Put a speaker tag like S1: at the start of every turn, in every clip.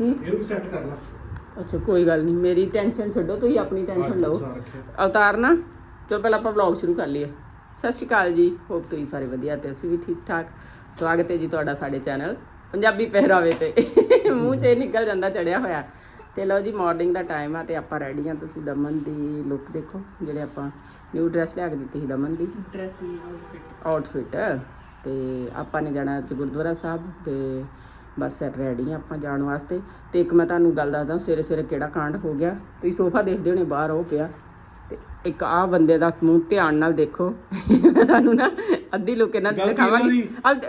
S1: ਹੂੰ?
S2: ਇਹਨੂੰ ਵੀ ਸੈੱਟ ਕਰ ਲਾ।
S1: ਅੱਛਾ ਕੋਈ ਗੱਲ ਨਹੀਂ ਮੇਰੀ ਟੈਨਸ਼ਨ ਛੱਡੋ ਤੁਸੀਂ ਆਪਣੀ ਟੈਨਸ਼ਨ ਲਓ। ਅਵਤਾਰ ਨਾ ਚਲੋ ਪਹਿਲਾਂ ਆਪਾਂ ਵਲੌਗ ਸ਼ੁਰੂ ਕਰ ਲਈਏ। ਸਤਿ ਸ਼੍ਰੀ ਅਕਾਲ ਜੀ ਹੋਪ ਤੁਸੀਂ ਸਾਰੇ ਵਧੀਆ ਤੇ ਅਸੀਂ ਵੀ ਠੀਕ ਠਾਕ। ਸਵਾਗਤ ਹੈ ਜੀ ਤੁਹਾਡਾ ਸਾਡੇ ਚੈਨਲ ਪੰਜਾਬੀ ਪਹਿਰਾਵੇ ਤੇ। ਮੂੰਹ 'ਚ ਇਹ ਨਿਕਲ ਜਾਂਦਾ ਚੜਿਆ ਹੋਇਆ। ਤੇ ਲਓ ਜੀ ਮਾਰਨਿੰਗ ਦਾ ਟਾਈਮ ਆ ਤੇ ਆਪਾਂ ਰੈਡੀ ਆ ਤੁਸੀਂ ਦਮਨ ਦੀ ਲੁੱਕ ਦੇਖੋ ਜਿਹੜੇ ਆਪਾਂ ਨਿਊ ਡਰੈਸ ਲਿਆ ਕੇ ਦਿੱਤੀ ਸੀ ਦਮਨ ਦੀ।
S3: ਡਰੈਸ ਨਹੀਂ ਆਊਟਫਿਟ
S1: ਆਊਟਫਿਟ ਤੇ ਆਪਾਂ ਨੇ ਜਾਣਾ ਅੱਜ ਗੁਰਦੁਆਰਾ ਸਾਹਿਬ ਤੇ ਬਸ ਰੈਡੀ ਆ ਆਪਾਂ ਜਾਣ ਵਾਸਤੇ। ਤੇ ਇੱਕ ਮੈਂ ਤੁਹਾਨੂੰ ਗੱਲ ਦੱਸਦਾ ਸਵੇਰੇ ਸਵੇਰੇ ਕਿਹੜਾ ਕਾਂਡ ਹੋ ਗਿਆ। ਤੁਸੀਂ ਸੋਫਾ ਦੇਖਦੇ ਹੋਣੇ ਬਾਹਰ ਉਹ ਪਿਆ। ਤੇ ਇੱਕ ਆ ਬੰਦੇ ਦਾ ਮੂੰਹ ਧਿਆਨ ਨਾਲ ਦੇਖੋ। ਤੁਹਾਨੂੰ ਨਾ ਅੱਧੀ ਲੁੱਕ
S2: ਗਲਤੀ
S1: ਦਿਖਾਵਾਂਗੀ।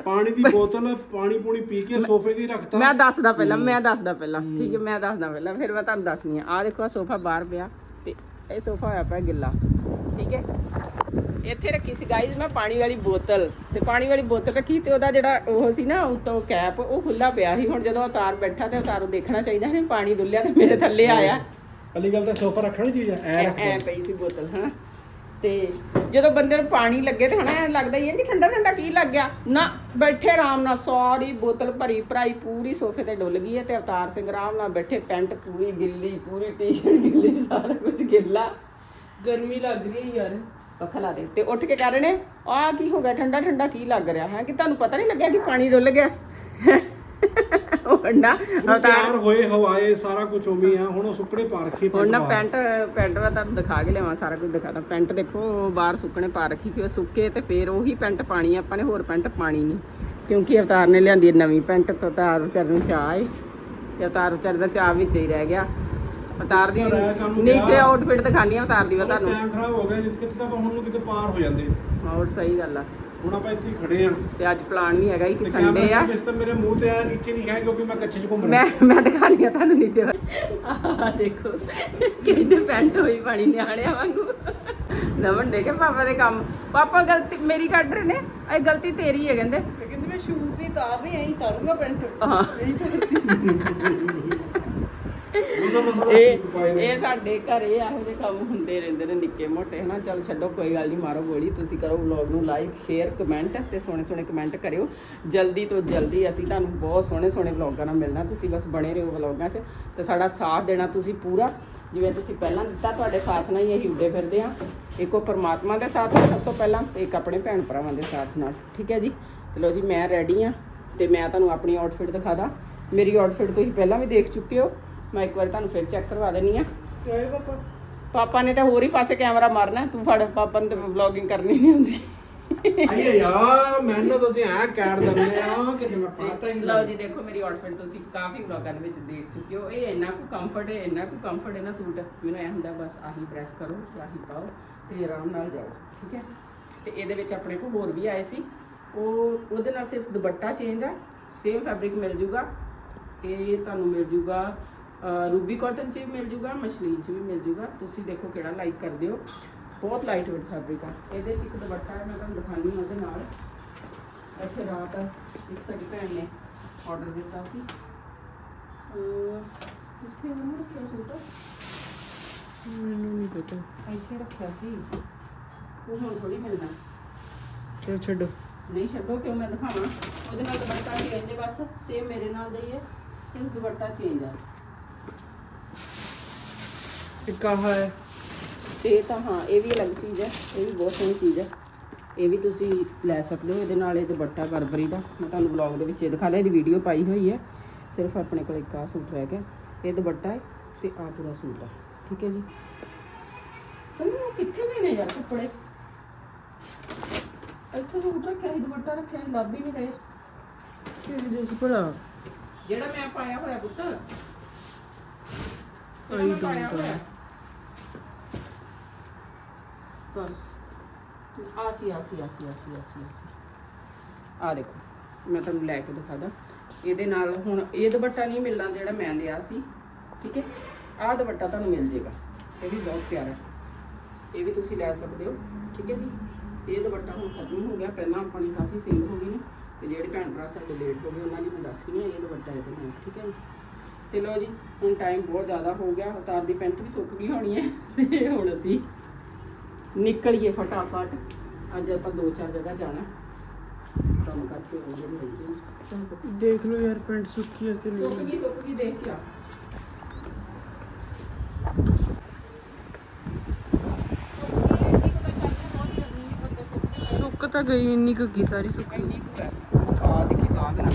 S2: ਪਾਣੀ ਦੀ ਬੋਤਲ ਪਾਣੀ ਪੂਣੀ ਪੀ ਕੇ ਸੋਫੇ ਦੀ ਰੱਖਤਾ।
S1: ਮੈਂ ਦੱਸਦਾ ਪਹਿਲਾਂ ਮੈਂ ਦੱਸਦਾ ਪਹਿਲਾਂ। ਠੀਕ ਹੈ ਮੈਂ ਦੱਸਦਾ ਪਹਿਲਾਂ। ਫਿਰ ਮੈਂ ਤੁਹਾਨੂੰ ਦੱਸਣੀ ਆ ਆ ਦੇਖੋ ਆ ਸੋਫਾ ਬਾਹਰ ਪਿਆ ਤੇ ਇਹ ਸੋਫਾ ਹੋਇਆ ਪਿਆ ਗਿੱਲਾ। ਠੀਕ ਹੈ? ਇੱਥੇ ਰੱਖੀ ਸੀ। ਗਾਈਜ਼ ਮੈਂ ਪਾਣੀ ਵਾਲੀ ਬੋਤਲ ਤੇ ਪਾਣੀ ਵਾਲੀ ਬੋਤਲ ਰੱਖੀ ਤੇ ਉਹਦਾ ਜਿਹੜਾ ਉਹ ਸੀ ਨਾ ਉੱਤੋਂ ਕੈਪ ਉਹ ਖੁੱਲਾ ਪਿਆ ਸੀ। ਹੁਣ ਜਦੋਂ ਅਵਤਾਰ ਬੈਠਾ ਤੇ ਨੂੰ ਦੇਖਣਾ ਚਾਹੀਦਾ ਨੇ ਪਾਣੀ ਡੁੱਲਿਆ ਤੇ ਮੇਰੇ ਥੱਲੇ ਆਇਆ।
S2: ਪਹਿਲੀ ਗੱਲ ਤਾਂ ਸੋਫਾ ਰੱਖਣ ਚੀਜ਼ ਐ ਐ
S1: ਪਈ ਸੀ ਬੋਤਲ ਹਨਾ ਤੇ ਜਦੋਂ ਬੰਦੇ ਨੂੰ ਪਾਣੀ ਲੱਗੇ ਤੇ ਹਨਾ ਐਂ ਲੱਗਦਾ ਹੀ ਹੈ ਕਿ ਠੰਡਾ ਠੰਡਾ ਕੀ ਲੱਗ ਗਿਆ। ਨਾ ਬੈਠੇ ਆਰਾਮ ਨਾਲ ਸਾਰੀ ਬੋਤਲ ਭਰੀ ਭਰਾਈ ਪੂਰੀ ਸੋਫੇ ਤੇ ਡੁੱਲ ਗਈ ਹੈ ਤੇ ਅਵਤਾਰ ਸਿੰਘ ਆਰਾਮ ਨਾਲ ਬੈਠੇ ਪੈਂਟ ਪੂਰੀ ਗਿੱਲੀ ਪੂਰੀ ਟੀ-ਸ਼ਰਟ ਗਿੱਲੀ ਸਾਰਾ ਕੁਝ ਗਿੱਲਾ।
S3: ਗਰਮੀ ਲੱਗ ਰਹੀ ਹੈ ਯਾਰ।
S1: ਪੱਖਾ ਲਾ ਦੇ ਤੇ ਉੱਠ ਕੇ ਕਹਿ ਰਹੇ ਨੇ ਆਹ ਕੀ ਹੋ ਗਿਆ? ਠੰਡਾ ਠੰਡਾ ਕੀ ਲੱਗ ਰਿਹਾ? ਹੈ? ਕਿ ਤੁਹਾਨੂੰ ਪਤਾ ਨਹੀਂ ਲੱਗਿਆ ਕਿ ਪਾਣੀ ਡੁੱਲ ਗਿਆ? ਉਹ ਠੰਡਾ
S2: ਹੁਣ
S1: ਅਵਤਾਰ
S2: ਤਿਆਰ ਹੋਏ ਹਵਾਏ ਸਾਰਾ ਕੁਝ ਉਮੀ ਆ। ਹੁਣ ਉਹ ਸੁੱਕੜੇ ਪਾ ਰੱਖੀ
S1: ਹੁਣ ਨਾ
S2: ਪੈਂਟ
S1: ਪੈਂਟ ਪੈਂਟ ਮੈਂ ਤੁਹਾਨੂੰ ਦਿਖਾ ਕੇ ਲਿਆਵਾਂ ਸਾਰਾ ਕੁਝ ਦਿਖਾਦਾ ਪੈਂਟ ਦੇਖੋ ਬਾਹਰ ਸੁੱਕਣੇ ਪਾ ਰੱਖੀ ਕਿ ਉਹ ਸੁੱਕੇ ਤੇ ਫੇਰ ਉਹੀ ਪੈਂਟ ਪਾਣੀ ਆ, ਆਪਾਂ ਨੇ ਹੋਰ ਪੈਂਟ ਪਾਣੀ ਨਹੀਂ। ਕਿਉਂਕਿ ਅਵਤਾਰ ਨੇ ਲਿਆਂਦੀ ਹੈ ਨਵੀਂ ਪੈਂਟ ਤਾਂ ਅਵਤਾਰ ਵਿਚਾਰ ਨੂੰ ਚਾਹ ਏ। ਤੇ ਅਵਤਾਰ ਵਿਚਾਰ ਦਾ ਚਾਹ ਵਿੱਚ ਹੀ ਰਹਿ ਗਿਆ। ਅਵਤਾਰ ਦੀ
S2: ਰਹਿ ਕੰਮ
S1: ਨੀਚੇ। ਆਊਟਫਿਟ ਦਿਖਾਣੀ ਆ ਅਵਤਾਰ ਦੀ ਮੈਂ ਤੁਹਾਨੂੰ।
S2: ਟਾਈਮ ਖਰਾਬ ਹੋ ਗਿਆ ਜਿੱਥੇ ਕਿਤੇ ਤਾਂ ਆਪਾਂ ਹੁਣ ਨੂੰ ਕਿਤੇ ਪਾਰ ਹੋ ਜਾਂਦੇ।
S1: ਹੋਰ ਸਹੀ ਗੱਲ ਆ।
S2: ਹੁਣ ਆਪਾਂ ਇੱਥੇ ਹੀ ਖੜੇ ਆ।
S1: ਤੇ ਅੱਜ ਪਲਾਨ ਵੀ ਹੈਗਾ ਹੀ ਕਿ ਸੰਡੇ ਆ।
S2: ਕੈਮਰਾ ਤਾਂ ਮੇਰੇ ਮੂੰਹ ਤੇ ਆ ਨੀਚੇ ਨਹੀਂ ਹੈ ਕਿਉਂਕਿ ਮੈਂ ਕੱਚੇ 'ਚ ਘੁੰਮ ਰਿਹਾ।
S1: ਮੈਂ ਮੈਂ ਦਿਖਾਣੀ ਆ ਤੁਹਾਨੂੰ ਨੀਚੇ ਆ ਦੇਖੋ ਕਿੰਨੇ ਪੈਂਟ ਹੋਈ ਪਾਣੀ ਨਿਆਣਿਆਂ ਵਾਂਗੂ। ਨਵਨ ਦੇਖੇ ਪਾਪਾ ਦੇ ਕੰਮ। ਪਾਪਾ ਗਲਤੀ ਮੇਰੀ ਕੱਢ ਰਹੇ ਨੇ। ਇਹ ਗਲਤੀ ਤੇਰੀ ਹੈ ਕਹਿੰਦੇ।
S3: ਕਹਿੰਦੀ ਮੈਂ ਸ਼ੂਜ਼ ਨਹੀਂ ਤਾਰਨੇ ਐਂ ਤਾਰੂੰਗਾ ਪੈਂਟ।
S1: ਹਾਂ।
S3: ਐਂ ਤਾਰਦੀ
S1: ਇਹ ਸਾਡੇ ਘਰੇ ਇਹੋ ਜਿਹੇ ਕੰਮ ਹੁੰਦੇ ਰਹਿੰਦੇ ਨੇ ਨਿੱਕੇ ਮੋਟੇ ਹਨਾ? ਚਲ ਛੱਡੋ ਕੋਈ ਗੱਲ ਨਹੀਂ ਮਾਰੋ ਗੋਲੀ ਤੁਸੀਂ ਕਰੋ ਵਲੌਗ ਨੂੰ ਲਾਈਕ ਸ਼ੇਅਰ ਕਮੈਂਟ ਤੇ ਸੋਹਣੇ ਸੋਹਣੇ ਕਮੈਂਟ ਕਰਿਓ। ਜਲਦੀ ਤੋਂ ਜਲਦੀ ਅਸੀਂ ਤੁਹਾਨੂੰ ਬਹੁਤ ਸੋਹਣੇ ਸੋਹਣੇ ਵਲੌਗਾਂ ਨਾਲ ਮਿਲਣਾ ਤੁਸੀਂ ਬਸ ਬਣੇ ਰਹੋ ਵਲੌਗਾਂ 'ਚ ਤੇ ਸਾਡਾ ਸਾਥ ਦੇਣਾ ਤੁਸੀਂ ਪੂਰਾ। ਜਿਵੇਂ ਤੁਸੀਂ ਪਹਿਲਾਂ ਦਿੱਤਾ ਤੁਹਾਡੇ ਸਾਥ ਨਾਲ ਹੀ ਅਸੀਂ ਉੱਡੇ ਫਿਰਦੇ ਆ ਇੱਕ ਪਰਮਾਤਮਾ ਦੇ ਸਾਥ ਨਾਲ ਸਭ ਤੋਂ ਪਹਿਲਾਂ ਇੱਕ ਆਪਣੇ ਭੈਣ ਭਰਾਵਾਂ ਦੇ ਸਾਥ ਨਾਲ ਠੀਕ ਹੈ ਜੀ? ਚਲੋ ਜੀ ਮੈਂ ਰੈਡੀ ਆ ਤੇ ਮੈਂ ਤੁਹਾਨੂੰ ਆਪਣੀ ਆਊਟਫਿਟ ਦਿਖਾ ਦਾਂ। ਮੇਰੀ ਆਊਟਫਿਟ ਤੁਸੀਂ ਪਹਿਲਾਂ ਵੀ ਦੇਖ ਚੁੱਕੇ ਹੋ। ਮੈਂ ਇੱਕ ਵਾਰ ਤੁਹਾਨੂੰ ਫਿਰ ਚੈੱਕ ਕਰਵਾ ਦੇਣੀ ਆ।
S3: ਕਿਉਂ ਪਾਪਾ?
S1: ਪਾਪਾ ਨੇ ਤਾਂ ਹੋਰ ਹੀ ਪਾਸੇ ਕੈਮਰਾ ਮਾਰਨਾ ਤੂੰ ਫੜ ਪਾਪਾ ਨੂੰ ਤਾਂ ਵਲੌਗਿੰਗ ਕਰਨੀ ਨਹੀਂ ਆਉਂਦੀ।
S2: ਆਈਏ ਯਾਰ ਮੈਨੂੰ ਤੁਸੀਂ ਐ ਕਹਿ ਦਿੰਦੇ ਆ ਕਿ ਜਿਵੇਂ ਪਤਾ ਹੀ
S1: ਲਓ ਜੀ ਦੇਖੋ ਮੇਰੀ ਆਊਟਫਿਟ ਤੁਸੀਂ ਕਾਫੀ ਵਲੌਗਾਂ ਦੇ ਵਿੱਚ ਦੇਖ ਚੁੱਕੇ ਹੋ। ਇਹ ਇੰਨਾ ਕੁ ਕੰਫਰਟ ਹੈ ਇੰਨਾ ਕੁ ਕੰਫਰਟ ਹੈ ਨਾ ਸੂਟ। ਮੈਨੂੰ ਐ ਹੁੰਦਾ ਬਸ ਆਹੀ ਪ੍ਰੈਸ ਕਰੋ ਤੇ ਆਹੀ ਪਾਓ ਤੇ ਆਰਾਮ ਨਾਲ ਜਾਓ ਠੀਕ ਹੈ? ਤੇ ਇਹਦੇ ਵਿੱਚ ਆਪਣੇ ਕੋਲ ਹੋਰ ਵੀ ਆਏ ਸੀ। ਉਹ ਉਹਦੇ ਨਾਲ ਸਿਰਫ ਦੁਪੱਟਾ ਚੇਂਜ ਆ ਸੇਮ ਫੈਬਰਿਕ ਮਿਲ ਜੂਗਾ। ਇਹ ਤੁਹਾਨੂੰ ਮਿਲ ਜੂਗਾ ਰੂਬੀ ਕਾਟਨ 'ਚ ਵੀ ਮਿਲ ਜੂਗਾ ਮਸ਼ਲੀਨ 'ਚ ਵੀ ਮਿਲ ਜੂਗਾ। ਤੁਸੀਂ ਦੇਖੋ ਕਿਹੜਾ ਲਾਈਕ ਕਰਦੇ ਹੋ। ਬਹੁਤ ਲਾਈਟ ਵੇਟ ਫੈਬਰਿਕ ਆ। ਇਹਦੇ 'ਚ ਇੱਕ ਦੁਪੱਟਾ ਹੈ ਮੈਂ ਤੁਹਾਨੂੰ ਦਿਖਾਉਂਦੀ ਹਾਂ ਉਹਦੇ ਨਾਲ। ਇੱਥੇ ਰਾਤ ਇੱਕ ਸਾਡੀ ਭੈਣ ਨੇ ਆਰਡਰ ਦਿੱਤਾ ਸੀ। ਕਿੱਥੇ ਇਹਨੂੰ ਰੱਖਿਆ ਸੂਟ?
S3: ਮੈਨੂੰ ਨਹੀਂ ਪਤਾ।
S1: ਇੱਥੇ ਰੱਖਿਆ ਸੀ। ਉਹ ਹੁਣ ਥੋੜੀ ਮਿਲਣਾ।
S3: ਚਲੋ ਛੱਡੋ।
S1: ਨਹੀਂ ਛੱਡੋ ਕਿਉਂ ਮੈਂ ਦਿਖਾਵਾਂ? ਉਹਦੇ ਨਾਲ ਦੁਪੱਟਾ ਹੀ ਰਹਿੰਦੇ ਬਸ। ਸੇਮ ਮੇਰੇ ਨਾਲ ਦਾ ਹੀ ਹੈ ਸਿਰਫ ਦੁਪੱਟਾ ਚੇਂਜ ਆ।
S3: ਇੱਕ ਆਹ ਹੈ।
S1: ਤੇ ਇਹ ਤਾਂ ਹਾਂ ਇਹ ਵੀ ਅਲੱਗ ਚੀਜ਼ ਹੈ ਇਹ ਵੀ ਬਹੁਤ ਸੋਹਣੀ ਚੀਜ਼ ਹੈ। ਇਹ ਵੀ ਤੁਸੀਂ ਲੈ ਸਕਦੇ ਹੋ ਇਹਦੇ ਨਾਲ ਇਹ ਦੁਪੱਟਾ ਬਰਬਰੀ ਦਾ। ਮੈਂ ਤੁਹਾਨੂੰ ਬਲੌਗ ਦੇ ਵਿੱਚ ਇਹ ਦਿਖਾਦਾ ਇਹਦੀ ਵੀਡੀਓ ਪਾਈ ਹੋਈ ਹੈ। ਸਿਰਫ ਆਪਣੇ ਕੋਲ ਇੱਕ ਆ ਸੂਟ ਰਹਿ ਗਿਆ। ਇਹ ਦੁਪੱਟਾ ਹੈ ਤੇ ਆ ਪੂਰਾ ਸੂਟ ਹੈ। ਠੀਕ ਹੈ ਜੀ? ਚਲੋ ਕਿੱਥੇ ਗਏ ਨੇ ਯਾਰ ਕੱਪੜੇ? ਇੱਥੇ ਸੂਟ ਰੱਖਿਆ ਸੀ ਦੁਪੱਟਾ ਰੱਖਿਆ ਸੀ ਲੱਭ ਹੀ ਨਹੀਂ ਰਹੇ।
S3: ਕਿਹੜੀ ਦੇ ਸੀ ਭਲਾ।
S1: ਜਿਹੜਾ ਮੈਂ ਪਾਇਆ ਹੋਇਆ ਪੁੱਤ।
S3: ਆਈ
S1: ਮੈਂ ਪਾਇਆ ਬਸ। ਆ ਸੀ ਆ ਸੀ ਆ ਸੀ ਆ ਸੀ, ਆ ਦੇਖੋ, ਮੈਂ ਤੁਹਾਨੂੰ ਲੈ ਕੇ ਦਿਖਾਦਾ। ਇਹਦੇ ਨਾਲ ਹੁਣ ਇਹ ਦੁਪੱਟਾ ਨਹੀਂ ਮਿਲਣਾ ਜਿਹੜਾ ਮੈਂ ਲਿਆ ਸੀ, ਠੀਕ ਹੈ? ਆਹ ਦੁਪੱਟਾ ਤੁਹਾਨੂੰ ਮਿਲ ਜੇਗਾ। ਇਹ ਵੀ ਬਹੁਤ ਪਿਆਰਾ ਇਹ ਵੀ ਤੁਸੀਂ ਲੈ ਸਕਦੇ ਹੋ, ਠੀਕ ਹੈ ਜੀ? ਇਹ ਦੁਪੱਟਾ ਹੁਣ ਖਤਮ ਹੋ ਗਿਆ। ਪਹਿਲਾਂ ਆਪਾਂ ਨੇ ਕਾਫੀ ਸੇਲ ਹੋ ਗਈ ਨੇ, ਤੇ ਜਿਹੜੇ ਭੈਣ ਭਰਾ ਸਾਡੇ ਲੇਟ ਹੋ ਗਏ, ਉਹਨਾਂ ਦੀ ਮੈਂ ਦੱਸ ਰਹੀ ਹਾਂ, ਇਹ ਦੁਪੱਟਾ ਇਹਦੇ ਨਾਲ, ਠੀਕ ਹੈ ਜੀ? ਤੇ ਲਓ ਜੀ, ਹੁਣ ਟਾਈਮ ਬਹੁਤ ਜ਼ਿਆਦਾ ਹੋ ਗਿਆ। ਉਤਾਰ ਦੀ ਪੈਂਟ ਵੀ ਸੁੱਕ ਗਈ ਹੋਣੀ ਹੈ, ਤੇ ਹੁਣ ਅਸੀਂ ਨਿਕਲੀਏ ਫਟਾਫਟ ਅੱਜ ਆਪਾਂ ਦੋ ਚਾਰ ਜਗ੍ਹਾ ਜਾਣਾ ਕੰਮ ਕਰਕੇ ਉਹ ਜਿਹੜੇ ਰਹਿੰਦੇ ਨੇ ਚੱਲ ਪੁੱਤ।
S3: ਦੇਖ ਲਓ ਯਾਰ ਪੈਂਟ ਸੁੱਕੀ ਹੈ ਕਿ
S1: ਸੁੱਕ
S3: ਨਹੀਂ
S1: ਗਈ ਸੁੱਕ ਗਈ ਦੇਖ ਕੇ ਆ
S3: ਸੁੱਕ ਤਾਂ ਗਈ ਇੰਨੀ ਕੁ ਸਾਰੀ ਸੁੱਕ
S1: ਇੰਨੀ ਕੁ ਹੈ ਆ ਦੇਖੀ ਦਾਗ ਨਾ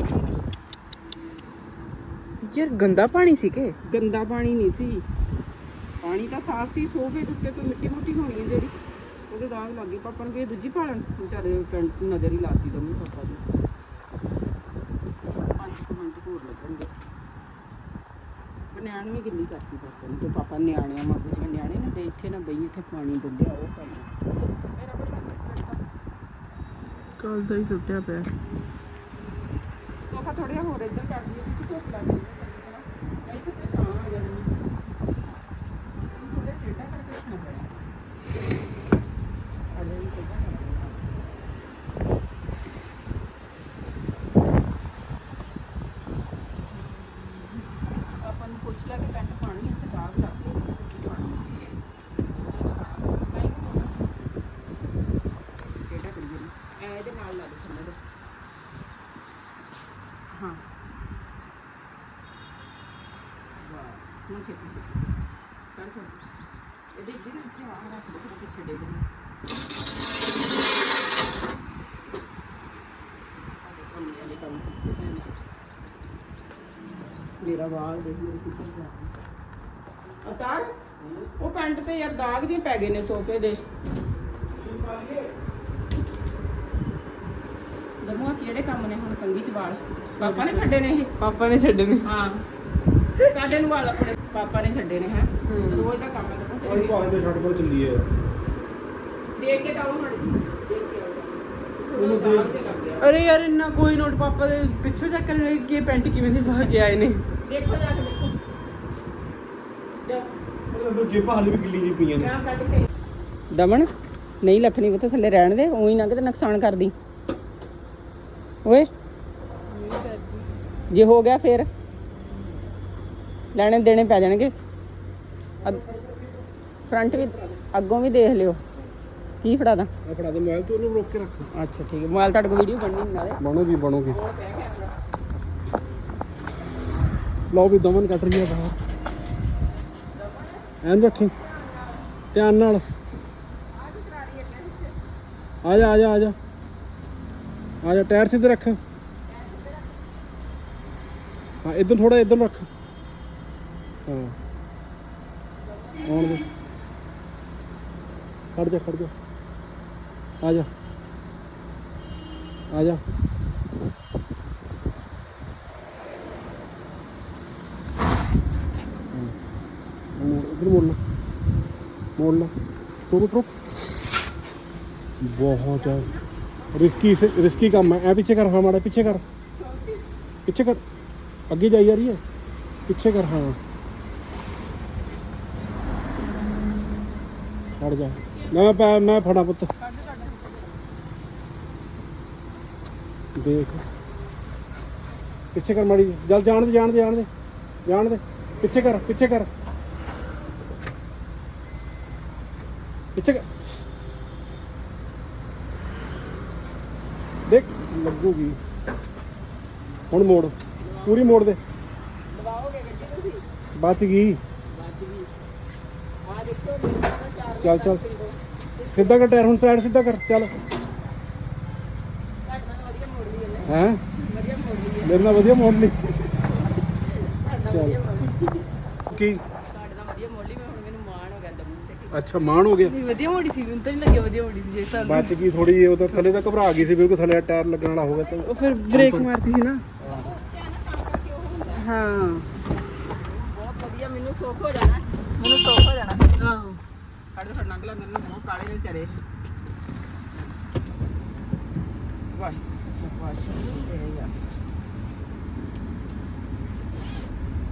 S3: ਯਾਰ ਗੰਦਾ ਪਾਣੀ ਸੀ ਕਿ
S1: ਗੰਦਾ ਪਾਣੀ ਨਹੀਂ ਸੀ ਪਾਣੀ ਤਾਂ ਸਾਫ਼ ਸੀ ਸੋਫੇ ਦੇ ਉੱਤੇ ਕੋਈ ਮਿੱਟੀ ਮੁੱਟੀ ਹੋਣੀ ਹੈ ਜਿਹੜੀ ਉਹਦੇ ਦਾਗ ਲੱਗ ਗਏ ਪਾਪਾ ਨੂੰ ਕਹੇ ਦੂਜੀ ਪਾਲਣ ਵਿਚਾਰੇ ਪੈਂਟ ਨਜ਼ਰ ਹੀ ਲਾਤੀ ਦਮੀ ਪਾਪਾ ਦੀ। ਪੰਜ ਕੁ ਮਿੰਟ ਹੋਰ ਲੱਗਣਗੇ। ਨਿਆਣ ਵੀ ਗਿੱਲੀ ਕਰਤੀ ਪਾਪਾ ਨੂੰ? ਤੇ ਪਾਪਾ ਨਿਆਣਿਆਂ ਵਾਂਗੂ ਜਿਵੇਂ ਨਿਆਣੇ ਨੇ ਦੇ ਇੱਥੇ ਨਾ ਬਈ ਇੱਥੇ ਪਾਣੀ ਡੁੱਲਿਆ ਉਹ ਕਰਨਾ
S3: ਕੱਲ ਦਾ ਹੀ ਸੁੱਟਿਆ ਪਿਆ।
S1: ਸੋਫਾ ਥੋੜਾ ਹੋਰ ਇੱਧਰ ਕਰ ਦਿਓ ਕਿਉਂਕਿ ਧੁੱਪ ਲੱਗ ਹੈ ਨਹੀਂ ਤਾਂ ਤੇ ਛਾਂ ਆ ਜਾਣੀ। ਥੋੜੇ ਟੇਡਾ ਕਰਕੇ ਰੱਖਣਾ ਪੈਣਾ ਅਲੇ ਇਹ ਕਿੱਦਾਂ ਕਰਨਾ ਆਪਾਂ ਨੂੰ ਪੁੱਛ ਲੈ ਕਿ ਪੈਂਟ ਪਾਣੀ ਹੈ ਤੇ ਦਾਗ ਲੱਗ ਗਏ ਕੀ ਪਾਣੀ ਨਹੀਂ ਟੇਡਾ ਕਰੀਏ ਨਾ ਐ ਇਹਦੇ ਨਾਲ ਲਾ ਦੇ ਥੱਲੇ ਦੇ ਹਾਂ ਬਸ ਹੁਣ ਛੇਤੀ ਛੇਤੀ ਕਰ ਸਕ ਇਹਦੇ ਇੱਧਰ ਇੱਥੇ ਆ ਰੱਖ ਦੇ ਫਿਰ ਪਿੱਛੇ ਡੇਗ ਦੇ ਸਾਡੇ ਕੋਲ ਵਾਲੇ ਕੰਮ ਕੀਤੇ ਹੋਏ ਨੇ। ਮੇਰਾ ਵਾਲ ਦੇਖ ਲਓ ਕਿੱਥੇ ਜਾ ਰਿਹਾ। ਅਵਤਾਰ ਉਹ ਪੈਂਟ ਤੇ ਯਾਰ ਦਾਗ ਜਿਹੇ ਪੈ ਗਏ ਨੇ ਸੋਫੇ ਦੇ ਦਮੂਆ ਕਿਹੜੇ ਕੰਮ ਨੇ ਹੁਣ ਕੰਗੀ ਚ ਵਾਲ ਪਾਪਾ ਨੇ ਛੱਡੇ ਨੇ ਇਹ
S3: ਪਾਪਾ ਨੇ ਛੱਡਣੇ
S1: ਹਾਂ ਕਾਡੇ ਨੂੰ ਵਾਲ ਆਪਣੇ ਪਾਪਾ ਨੇ ਛੱਡੇ ਨੇ ਹੈ।
S3: ਹੂੰ।
S1: ਰੋਜ਼ ਦਾ ਕੰਮ ਹੈ ਦੇਖੋ
S2: ਭਾਈ
S1: ਤੇਰੇ
S2: ਭਾਵੇਂ ਦੇ ਛੱਡ ਪਰ ਚੱਲੀਏ
S1: ਦੇਖ ਕੇ ਤਾਂ ਉਹ ਮੜ ਦੇਖ ਕੇ
S2: ਉਹਨੂੰ
S1: ਉਹਨੂੰ
S2: ਦੇਖ-
S1: ਦੇਖ ਲੱਗ ਗਿਆ।
S3: ਅਰੇ ਯਾਰ ਇੰਨਾ ਕੋਈ ਨੋਟ ਪਾਪਾ ਦੇ ਪਿੱਛੋਂ ਚੈੱਕ ਕਰਨ ਲੱਗੇ ਕਿ ਇਹ ਪੈਂਟ ਕਿਵੇਂ ਦੀ ਪਾ ਕੇ ਆਏ ਨੇ?
S1: ਦੇਖੋ ਜਾ ਕੇ ਦੇਖੋ। ਜਾ।
S2: ਉਹ ਜੇਬਾਂ ਹਾਲੇ ਵੀ ਗਿੱਲੀ ਜੀ ਪਈਆਂ ਨੇ।
S1: ਮੈਂ ਕੱਢ ਕੇ। ਦਮਨ ਨਹੀਂ ਲੱਖਣੀ ਬਤ ਥੱਲੇ ਰਹਿਣ ਦੇ ਉਹੀ ਨਾ ਕਿਤੇ ਨੁਕਸਾਨ ਕਰਦੀ। ਓਏ। ਜੇ ਹੋ ਗਿਆ ਫੇਰ? ਲੈਣੇ ਦੇਣੇ ਪੈ ਜਾਣਗੇ। ਫਰੰਟ ਵੀ ਅੱਗੋਂ ਵੀ ਦੇਖ ਲਿਓ। ਕੀ ਫੜਾ ਦਾਂ?
S2: ਆ ਫੜਾ ਦੇ ਮੋਬਾਈਲ ਤੂੰ ਉਹਨੂੰ ਰੋਕ ਕੇ ਰੱਖ।
S1: ਅੱਛਾ ਠੀਕ ਹੈ। ਮੋਬਾਈਲ ਤੁਹਾਡੇ ਕੋਲ ਵੀਡੀਓ ਬਣਨੀ ਨਾਲੇ।
S2: ਬਣੂਗੀ ਬਣੂਗੀ। ਲਓ ਵੀ ਦਮਨ ਕੱਟ ਰਹੀ ਹੈ ਬਾਹਰ। ਐਨ ਰੱਖੀ। ਧਿਆਨ ਨਾਲ। ਆ ਜਾ ਆ ਜਾ ਆ ਜਾ। ਆ ਜਾ ਟਾਇਰ ਸਿੱਧੇ ਰੱਖ। ਹਾਂ ਇਧਰ ਥੋੜਾ ਇਧਰ ਰੱਖ। ਹਾਂ। ਆਉਣ ਦੇ। ਖੜ ਜਾ ਖੜ ਜਾ। ਆ ਜਾ। ਆ ਜਾ। ਇਧਰ ਮੋੜ ਲਾ। ਮੋੜ ਲਾ। ਰੁਕ ਰੁਕ। ਬਹੁਤ ਰਿਸਕੀ ਰਿਸਕੀ ਕੰਮ ਹੈ ਐ ਪਿੱਛੇ ਕਰ, ਹਾਂ ਮਾੜਾ, ਪਿੱਛੇ ਕਰ। ਪਿੱਛੇ ਕਰ। ਅੱਗੇ ਜਾਈ ਜਾ ਰਹੀ ਹੈ। ਪਿੱਛੇ ਕਰ, ਹਾਂ। ਖੜ ਜਾ। ਮੈਂ ਪੈ ਮੈਂ ਫੜਾ ਪੁੱਤ। ਦੇਖ। ਪਿੱਛੇ ਕਰ ਮਾੜੀ ਜਲ ਜਾਣ ਦੇ ਜਾਣ ਦੇ ਜਾਣ ਦੇ। ਜਾਣ ਦੇ। ਪਿੱਛੇ ਕਰ ਪਿੱਛੇ ਕਰ। ਪਿੱਛੇ ਕਰ। ਦੇਖ ਲੱਗੂਗੀ। ਹੁਣ ਮੋੜ। ਪੂਰੀ ਮੋੜ ਦੇ।
S1: ਦਬਾਓਗੇ ਗੱਡੀ ਤੁਸੀਂ?
S2: ਬਚ ਗਈ।
S1: ਬਾਜੀ ਵੀ ਆ ਦੇਖੋ
S2: ਚੱਲ ਚੱਲ। ਸਿੱਧਾ ਕਰ ਟਾਇਰ ਹੁਣ ਸਾਈਡ ਸਿੱਧਾ ਕਰ ਚੱਲ। ਹੈਂ? ਮੇਰੇ ਨਾਲ ਵਧੀਆ ਮੋੜ ਲਈ। ਚੱਲ। ਕੀ? ਅੱਛਾ ਮਾਣ ਹੋ ਗਿਆ।
S3: ਨਹੀਂ ਵਧੀਆ ਮੋੜੀ ਸੀ ਮੈਨੂੰ ਤਾਂ ਨਹੀਂ ਲੱਗਿਆ ਵਧੀਆ ਮੋੜੀ ਸੀ ਜੇ ਸਾਨੂੰ
S2: ਬਚ ਗਈ ਥੋੜੀ ਜਿਹੀ ਉਹ ਤਾਂ ਥੱਲੇ ਤਾਂ ਘਬਰਾ ਗਈ ਸੀ ਬਿਲਕੁਲ ਥੱਲੇ ਟਾਇਰ ਲੱਗਣ ਵਾਲਾ ਹੋ ਗਿਆ ਤਾਂ
S3: ਉਹ ਫਿਰ ਬ੍ਰੇਕ ਮਾਰਤੀ ਸੀ ਨਾ।
S1: ਬੱਚਿਆਂ ਨਾਲ ਕੰਮ ਕਰਕੇ ਉਹ ਹੁੰਦਾ ਹੈ।
S3: ਹਾਂ।
S1: ਬਹੁਤ ਵਧੀਆ ਮੈਨੂੰ ਸੁੱਖ ਹੋ ਜਾਣਾ ਮੈਨੂੰ ਸੁੱਖ ਹੋ ਜਾਣਾ
S3: ਆਹੋ
S1: ਸਾਡੇ ਤੋਂ ਨੰਗ ਲੰਗਰ ਨੂੰ ਬਹੁਤ ਕਾਲੇ ਨੇ ਵਿਚਾਰੇ ਵਾਹਿਗੁਰੂ ਸੱਚਾ ਪਾਤਸ਼ਾਹ ਤੇਰੇ ਯਾਸ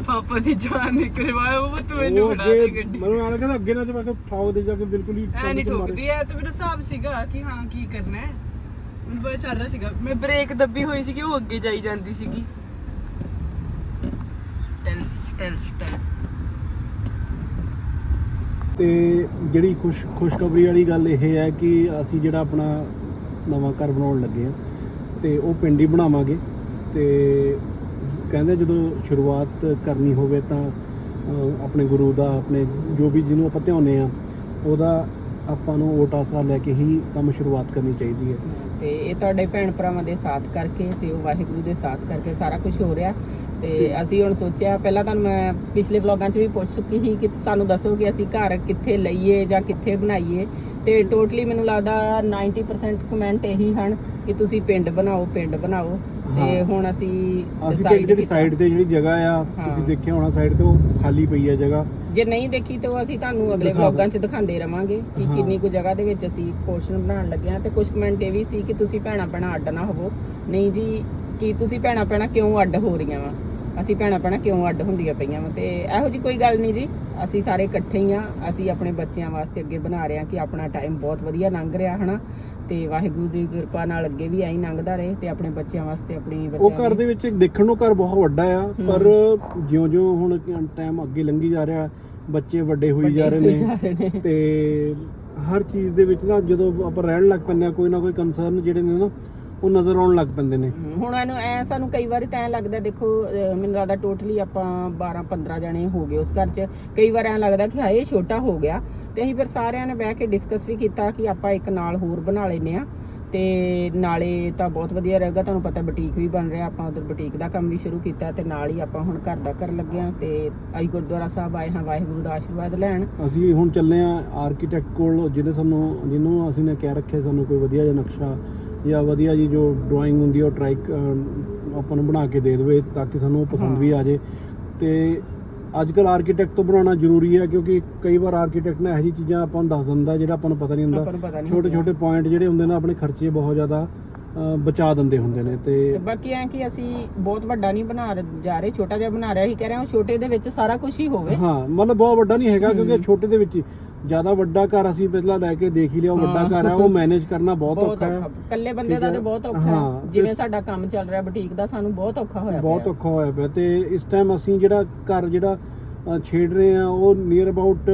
S3: ਪਾਪਾ ਦੀ ਜਾਨ ਨਿਕਲ ਵਾਇਆ ਉਹ ਤੂੰ ਮੈਨੂੰ
S2: ਉਹ
S3: ਫੜਾ ਦੇ
S2: ਅੱਗੇ
S3: ਗੱਡੀ
S2: ਮੈਨੂੰ ਐਂ ਕਹਿੰਦਾ ਅੱਗੇ ਨਾ ਜਾ ਕੇ ਠੋਕ ਦੇ ਜਾ ਕੇ ਬਿਲਕੁਲ ਹੀ
S3: ਐ ਨਹੀਂ
S2: ਠੋਕ ਕੇ
S3: ਠੋਕਦੀ ਐ ਤੇ ਮੈਨੂੰ ਹਿਸਾਬ ਸੀਗਾ ਕਿ ਹਾਂ ਕੀ ਕਰਨਾ ਹੈ ਮੈਨੂੰ ਪਤਾ ਚੱਲ ਰਿਹਾ ਸੀਗਾ ਮੈਂ ਬ੍ਰੇਕ ਦੱਬੀ ਹੋਈ ਸੀ ਕਿ ਉਹ ਅੱਗੇ ਜਾਈ ਜਾਂਦੀ ਸੀਗੀ ਟੈਲ ਟੈਲ ਟੈਲ
S2: ਤੇ ਜਿਹੜੀ ਖੁਸ਼ ਖੁਸ਼ਖਬਰੀ ਵਾਲੀ ਗੱਲ ਇਹ ਹੈ ਕਿ ਅਸੀਂ ਜਿਹੜਾ ਆਪਣਾ ਨਵਾਂ ਘਰ ਬਣਾਉਣ ਲੱਗੇ ਆ ਤੇ ਉਹ ਪਿੰਡ ਹੀ ਬਣਾਵਾਂਗੇ ਤੇ ਕਹਿੰਦੇ ਜਦੋਂ ਸ਼ੁਰੂਆਤ ਕਰਨੀ ਹੋਵੇ ਤਾਂ ਆਪਣੇ ਗੁਰੂ ਦਾ, ਆਪਣੇ ਜੋ ਵੀ ਜਿਹਨੂੰ ਆਪਾਂ ਧਿਆਉਂਦੇ ਆ ਉਹਦਾ ਆਪਾਂ ਨੂੰ ਓਟ ਆਸਰਾ ਲੈ ਕੇ ਹੀ ਕੰਮ ਸ਼ੁਰੂਆਤ ਕਰਨੀ ਚਾਹੀਦੀ ਹੈ।
S1: ਤੇ ਇਹ ਤੁਹਾਡੇ ਭੈਣ ਭਰਾਵਾਂ ਦੇ ਸਾਥ ਕਰਕੇ ਤੇ ਉਹ ਵਾਹਿਗੁਰੂ ਦੇ ਸਾਥ ਕਰਕੇ ਸਾਰਾ ਕੁਝ ਹੋ ਰਿਹਾ। ਤੇ ਅਸੀਂ ਹੁਣ ਸੋਚਿਆ ਪਹਿਲਾਂ ਤੁਹਾਨੂੰ ਮੈਂ ਪਿਛਲੇ ਵਲੌਗਾਂ 'ਚ ਵੀ ਪੁੱਛ ਚੁੱਕੀ ਸੀ ਕਿ ਸਾਨੂੰ ਦੱਸੋ ਕਿ ਅਸੀਂ ਘਰ ਕਿੱਥੇ ਲਈਏ ਜਾਂ ਕਿੱਥੇ ਬਣਾਈਏ ਤੇ ਟੋਟਲੀ ਮੈਨੂੰ ਲੱਗਦਾ 90% ਕਮੈਂਟ ਇਹੀ ਹਨ ਕਿ ਤੁਸੀਂ ਪਿੰਡ ਬਣਾਓ ਪਿੰਡ ਬਣਾਓ ਤੇ। ਹੁਣ ਅਸੀਂ
S2: ਅਸੀਂ ਜਿਹੜੀ
S1: ਕੀਤਾ।
S2: ਸਾਈਡ ਤੇ ਜਿਹੜੀ ਜਗ੍ਹਾ ਆ। ਤੁਸੀਂ ਦੇਖਿਆ ਹੋਣਾ ਸਾਈਡ ਤੇ ਉਹ ਖਾਲੀ ਪਈ ਹੈ ਜਗ੍ਹਾ
S1: ਜੇ ਨਹੀਂ ਦੇਖੀ ਤਾਂ ਅਸੀਂ ਤੁਹਾਨੂੰ ਅਗਲੇ ਵਲੌਗਾਂ 'ਚ ਦਿਖਾਉਂਦੇ ਰਵਾਂਗੇ ਕਿ। ਕਿੰਨੀ ਕੁ ਜਗ੍ਹਾ ਦੇ ਵਿੱਚ ਅਸੀਂ ਪੋਰਸ਼ਨ ਬਣਾਉਣ ਲੱਗੇ ਹਾਂ ਤੇ ਕੁਝ ਕਮੈਂਟ ਇਹ ਵੀ ਸੀ ਕਿ ਤੁਸੀਂ ਭੈਣਾ ਭੈਣਾ ਅੱਡ ਨਾ ਹੋਵੋ ਨਹੀਂ ਜੀ ਕਿ ਤੁਸੀਂ ਭੈਣਾ ਭੈਣਾ ਕਿਉਂ ਅੱਡ ਹੋ ਰਹੀਆਂ ਵਾ ਅਸੀਂ ਭੈਣਾ ਭੈਣਾ ਕਿਉਂ ਅੱਡ ਹੁੰਦੀਆਂ ਪਈਆਂ ਵਾ? ਤੇ ਇਹੋ ਜੀ ਕੋਈ ਗੱਲ ਨਹੀਂ ਜੀ। ਅਸੀਂ ਸਾਰੇ ਇਕੱਠੇ ਹੀ ਆ। ਅਸੀਂ ਆਪਣੇ ਬੱਚਿਆਂ ਵਾਸਤੇ ਅੱਗੇ ਬਣਾ ਰਹੇ ਹਾਂ ਕਿ ਆਪਣਾ ਟਾਈਮ ਬਹੁਤ ਵਧੀਆ ਲੰਘ ਰਿਹਾ ਹਨਾ? ਤੇ ਵਾਹਿਗੁਰੂ ਦੀ ਕਿਰਪਾ ਨਾਲ ਅੱਗੇ ਵੀ ਐਂ ਲੰਘਦਾ ਰਹੇ ਤੇ ਆਪਣੇ ਬੱਚਿਆਂ ਵਾਸਤੇ ਆਪਣੀ
S2: ਉਹ
S1: ਬੱਚਿਆਂ
S2: ਘਰ
S1: ਦੀ-
S2: ਵਿੱਚ ਦੇਖਣ ਨੂੰ ਘਰ ਬਹੁਤ ਵੱਡਾ ਆ ਪਰ ਜਿਉਂ-ਜਿਉਂ ਹੁਣ ਟਾਈਮ ਅੱਗੇ ਲੰਘੀ ਜਾ ਰਿਹਾ ਬੱਚੇ ਵੱਡੇ ਹੋਈ ਜਾ ਰਹੇ ਨੇ। ਤੇ ਹਰ ਚੀਜ਼ ਦੇ ਵਿੱਚ ਨਾ ਜਦੋਂ ਆਪਾਂ ਰਹਿਣ ਲੱਗ ਪੈਂਦੇ ਆ ਕੋਈ ਨਾ ਕੋਈ ਕੰਸਰਨ ਜਿਹੜੇ ਨੇ ਨਾ ਉਹ ਨਜ਼ਰ ਆਉਣ ਲੱਗ ਪੈਂਦੇ ਨੇ।
S1: ਹੁਣ ਇਹਨੂੰ ਐ ਸਾਨੂੰ ਕਈ ਵਾਰੀ ਤਾਂ ਐਂ ਲੱਗਦਾ ਦੇਖੋ ਅਹ ਮੈਨੂੰ ਲੱਗਦਾ ਟੋਟਲੀ ਆਪਾਂ 12 15 ਜਣੇ ਹੋ ਗਏ ਉਸ ਘਰ 'ਚ। ਕਈ ਵਾਰ ਐਂ ਲੱਗਦਾ ਕਿ ਹਾਏ ਇਹ ਛੋਟਾ ਹੋ ਗਿਆ। ਤੇ ਅਸੀਂ ਫਿਰ ਸਾਰਿਆਂ ਨੇ ਬਹਿ ਕੇ ਡਿਸਕਸ ਵੀ ਕੀਤਾ ਕਿ ਆਪਾਂ ਇੱਕ ਨਾਲ ਹੋਰ ਬਣਾ ਲੈਨੇ ਆ ਤੇ ਨਾਲੇ ਤਾਂ ਬਹੁਤ ਵਧੀਆ ਰਹੇਗਾ ਤੁਹਾਨੂੰ ਪਤਾ ਬੁਟੀਕ ਵੀ ਬਣ ਰਿਹਾ ਆਪਾਂ ਉਧਰ ਬੁਟੀਕ ਦਾ ਕੰਮ ਵੀ ਸ਼ੁਰੂ ਕੀਤਾ ਤੇ ਨਾਲ ਹੀ ਆਪਾਂ ਹੁਣ ਘਰ ਦਾ ਕਰਨ ਲੱਗੇ ਆ ਤੇ ਅਸੀਂ ਗੁਰਦੁਆਰਾ ਸਾਹਿਬ ਆਏ ਹਾਂ ਵਾਹਿਗੁਰੂ ਦਾ ਆਸ਼ੀਰਵਾਦ ਲੈਣ।
S2: ਅਸੀਂ ਹੁਣ ਚੱਲੇ ਆ ਆਰਕੀਟੈਕਟ ਕੋਲ ਜਿਹਨੇ ਸਾਨੂੰ ਜਿਹਨੂੰ ਅਸੀਂ ਨੇ ਕਹਿ ਰੱਖਿਆ ਸਾਨੂੰ ਕੋਈ ਵਧੀਆ ਜਿਹਾ ਨਕਸ਼ਾ ਜਾਂ ਵਧੀਆ ਜੀ ਜੋ ਡਰਾਇੰਗ ਹੁੰਦੀ ਉਹ ਟਰਾਈ ਆਪਾਂ ਨੂੰ ਬਣਾ ਕੇ ਦੇ ਦੇਵੇ ਤਾਂ ਕਿ ਸਾਨੂੰ ਉਹ ਪਸੰਦ ਵੀ ਆ ਜੇ। ਤੇ ਅੱਜ ਕੱਲ ਆਰਕੀਟੈਕਟ ਤੋਂ ਬਣਾਉਣਾ ਜ਼ਰੂਰੀ ਹੈ ਕਿਉਂਕਿ ਕਈ ਵਾਰ ਆਰਕੀਟੈਕਟ ਨੇ ਇਹੋ ਜਿਹੀ ਚੀਜ਼ਾਂ ਆਪਾਂ ਨੂੰ ਦੱਸ ਦਿੰਦਾ ਜਿਹੜਾ ਆਪਾਂ ਨੂੰ ਪਤਾ ਨਹੀਂ ਹੁੰਦਾ। ਛੋਟੇ ਛੋਟੇ ਪੁਆਇੰਟ ਜਿਹੜੇ ਹੁੰਦੇ ਨੇ ਆਪਣੇ ਖਰਚੇ ਬਹੁਤ ਜ਼ਿਆਦਾ। ਬਚਾ ਦਿੰਦੇ ਹੁੰਦੇ ਨੇ
S1: ਤੇ ਬਾਕੀ ਐ ਕਿ ਅਸੀਂ ਬਹੁਤ ਵੱਡਾ ਨਹੀਂ ਬਣਾ ਰਹੇ- ਜਾ ਰਹੇ ਛੋਟਾ ਜਿਹਾ ਬਣਾ ਰਹੇ ਅਸੀਂ ਕਹਿ ਰਹੇ ਹਾਂ ਛੋਟੇ ਦੇ ਵਿੱਚ ਸਾਰਾ ਕੁਝ ਹੀ ਹੋਵੇ।
S2: ਹਾਂ ਮਤਲਬ ਬਹੁਤ ਵੱਡਾ ਨਹੀਂ ਹੈਗਾ ਕਿਉਂਕਿ ਛੋਟੇ ਦੇ ਵਿੱਚ ਹੀ। ਜ਼ਿਆਦਾ ਵੱਡਾ ਘਰ ਅਸੀਂ ਪਹਿਲਾਂ ਲੈ ਕੇ ਦੇਖ ਹੀ ਲਿਆ ਉਹ ਵੱਡਾ ਘਰ ਹੈ ਉਹ ਮੈਨੇਜ ਕਰਨਾ ਬਹੁਤ ਔਖਾ ਹੈ।
S1: ਇਕੱਲੇ ਬੰਦੇ
S2: ਠੀਕ
S1: ਦਾ
S2: ਹੈ।
S1: ਤੇ ਬਹੁਤ ਔਖਾ
S2: ਹਾਂ,
S1: ਹੈ ਜਿਵੇਂ
S2: ਤੇ-
S1: ਸਾਡਾ ਕੰਮ ਚੱਲ ਰਿਹਾ ਬੁਟੀਕ ਦਾ ਸਾਨੂੰ ਬਹੁਤ ਔਖਾ ਹੋਇਆ
S2: ਬਹੁਤ
S1: ਪਿਆ।
S2: ਔਖਾ ਹੋਇਆ ਪਿਆ ਤੇ ਇਸ ਟਾਈਮ ਅਸੀਂ ਜਿਹੜਾ ਘਰ ਜਿਹੜਾ ਅ, ਛੇੜ ਰਹੇ ਆ ਉਹ ਨੀਅਰ ਅਬਾਊਟ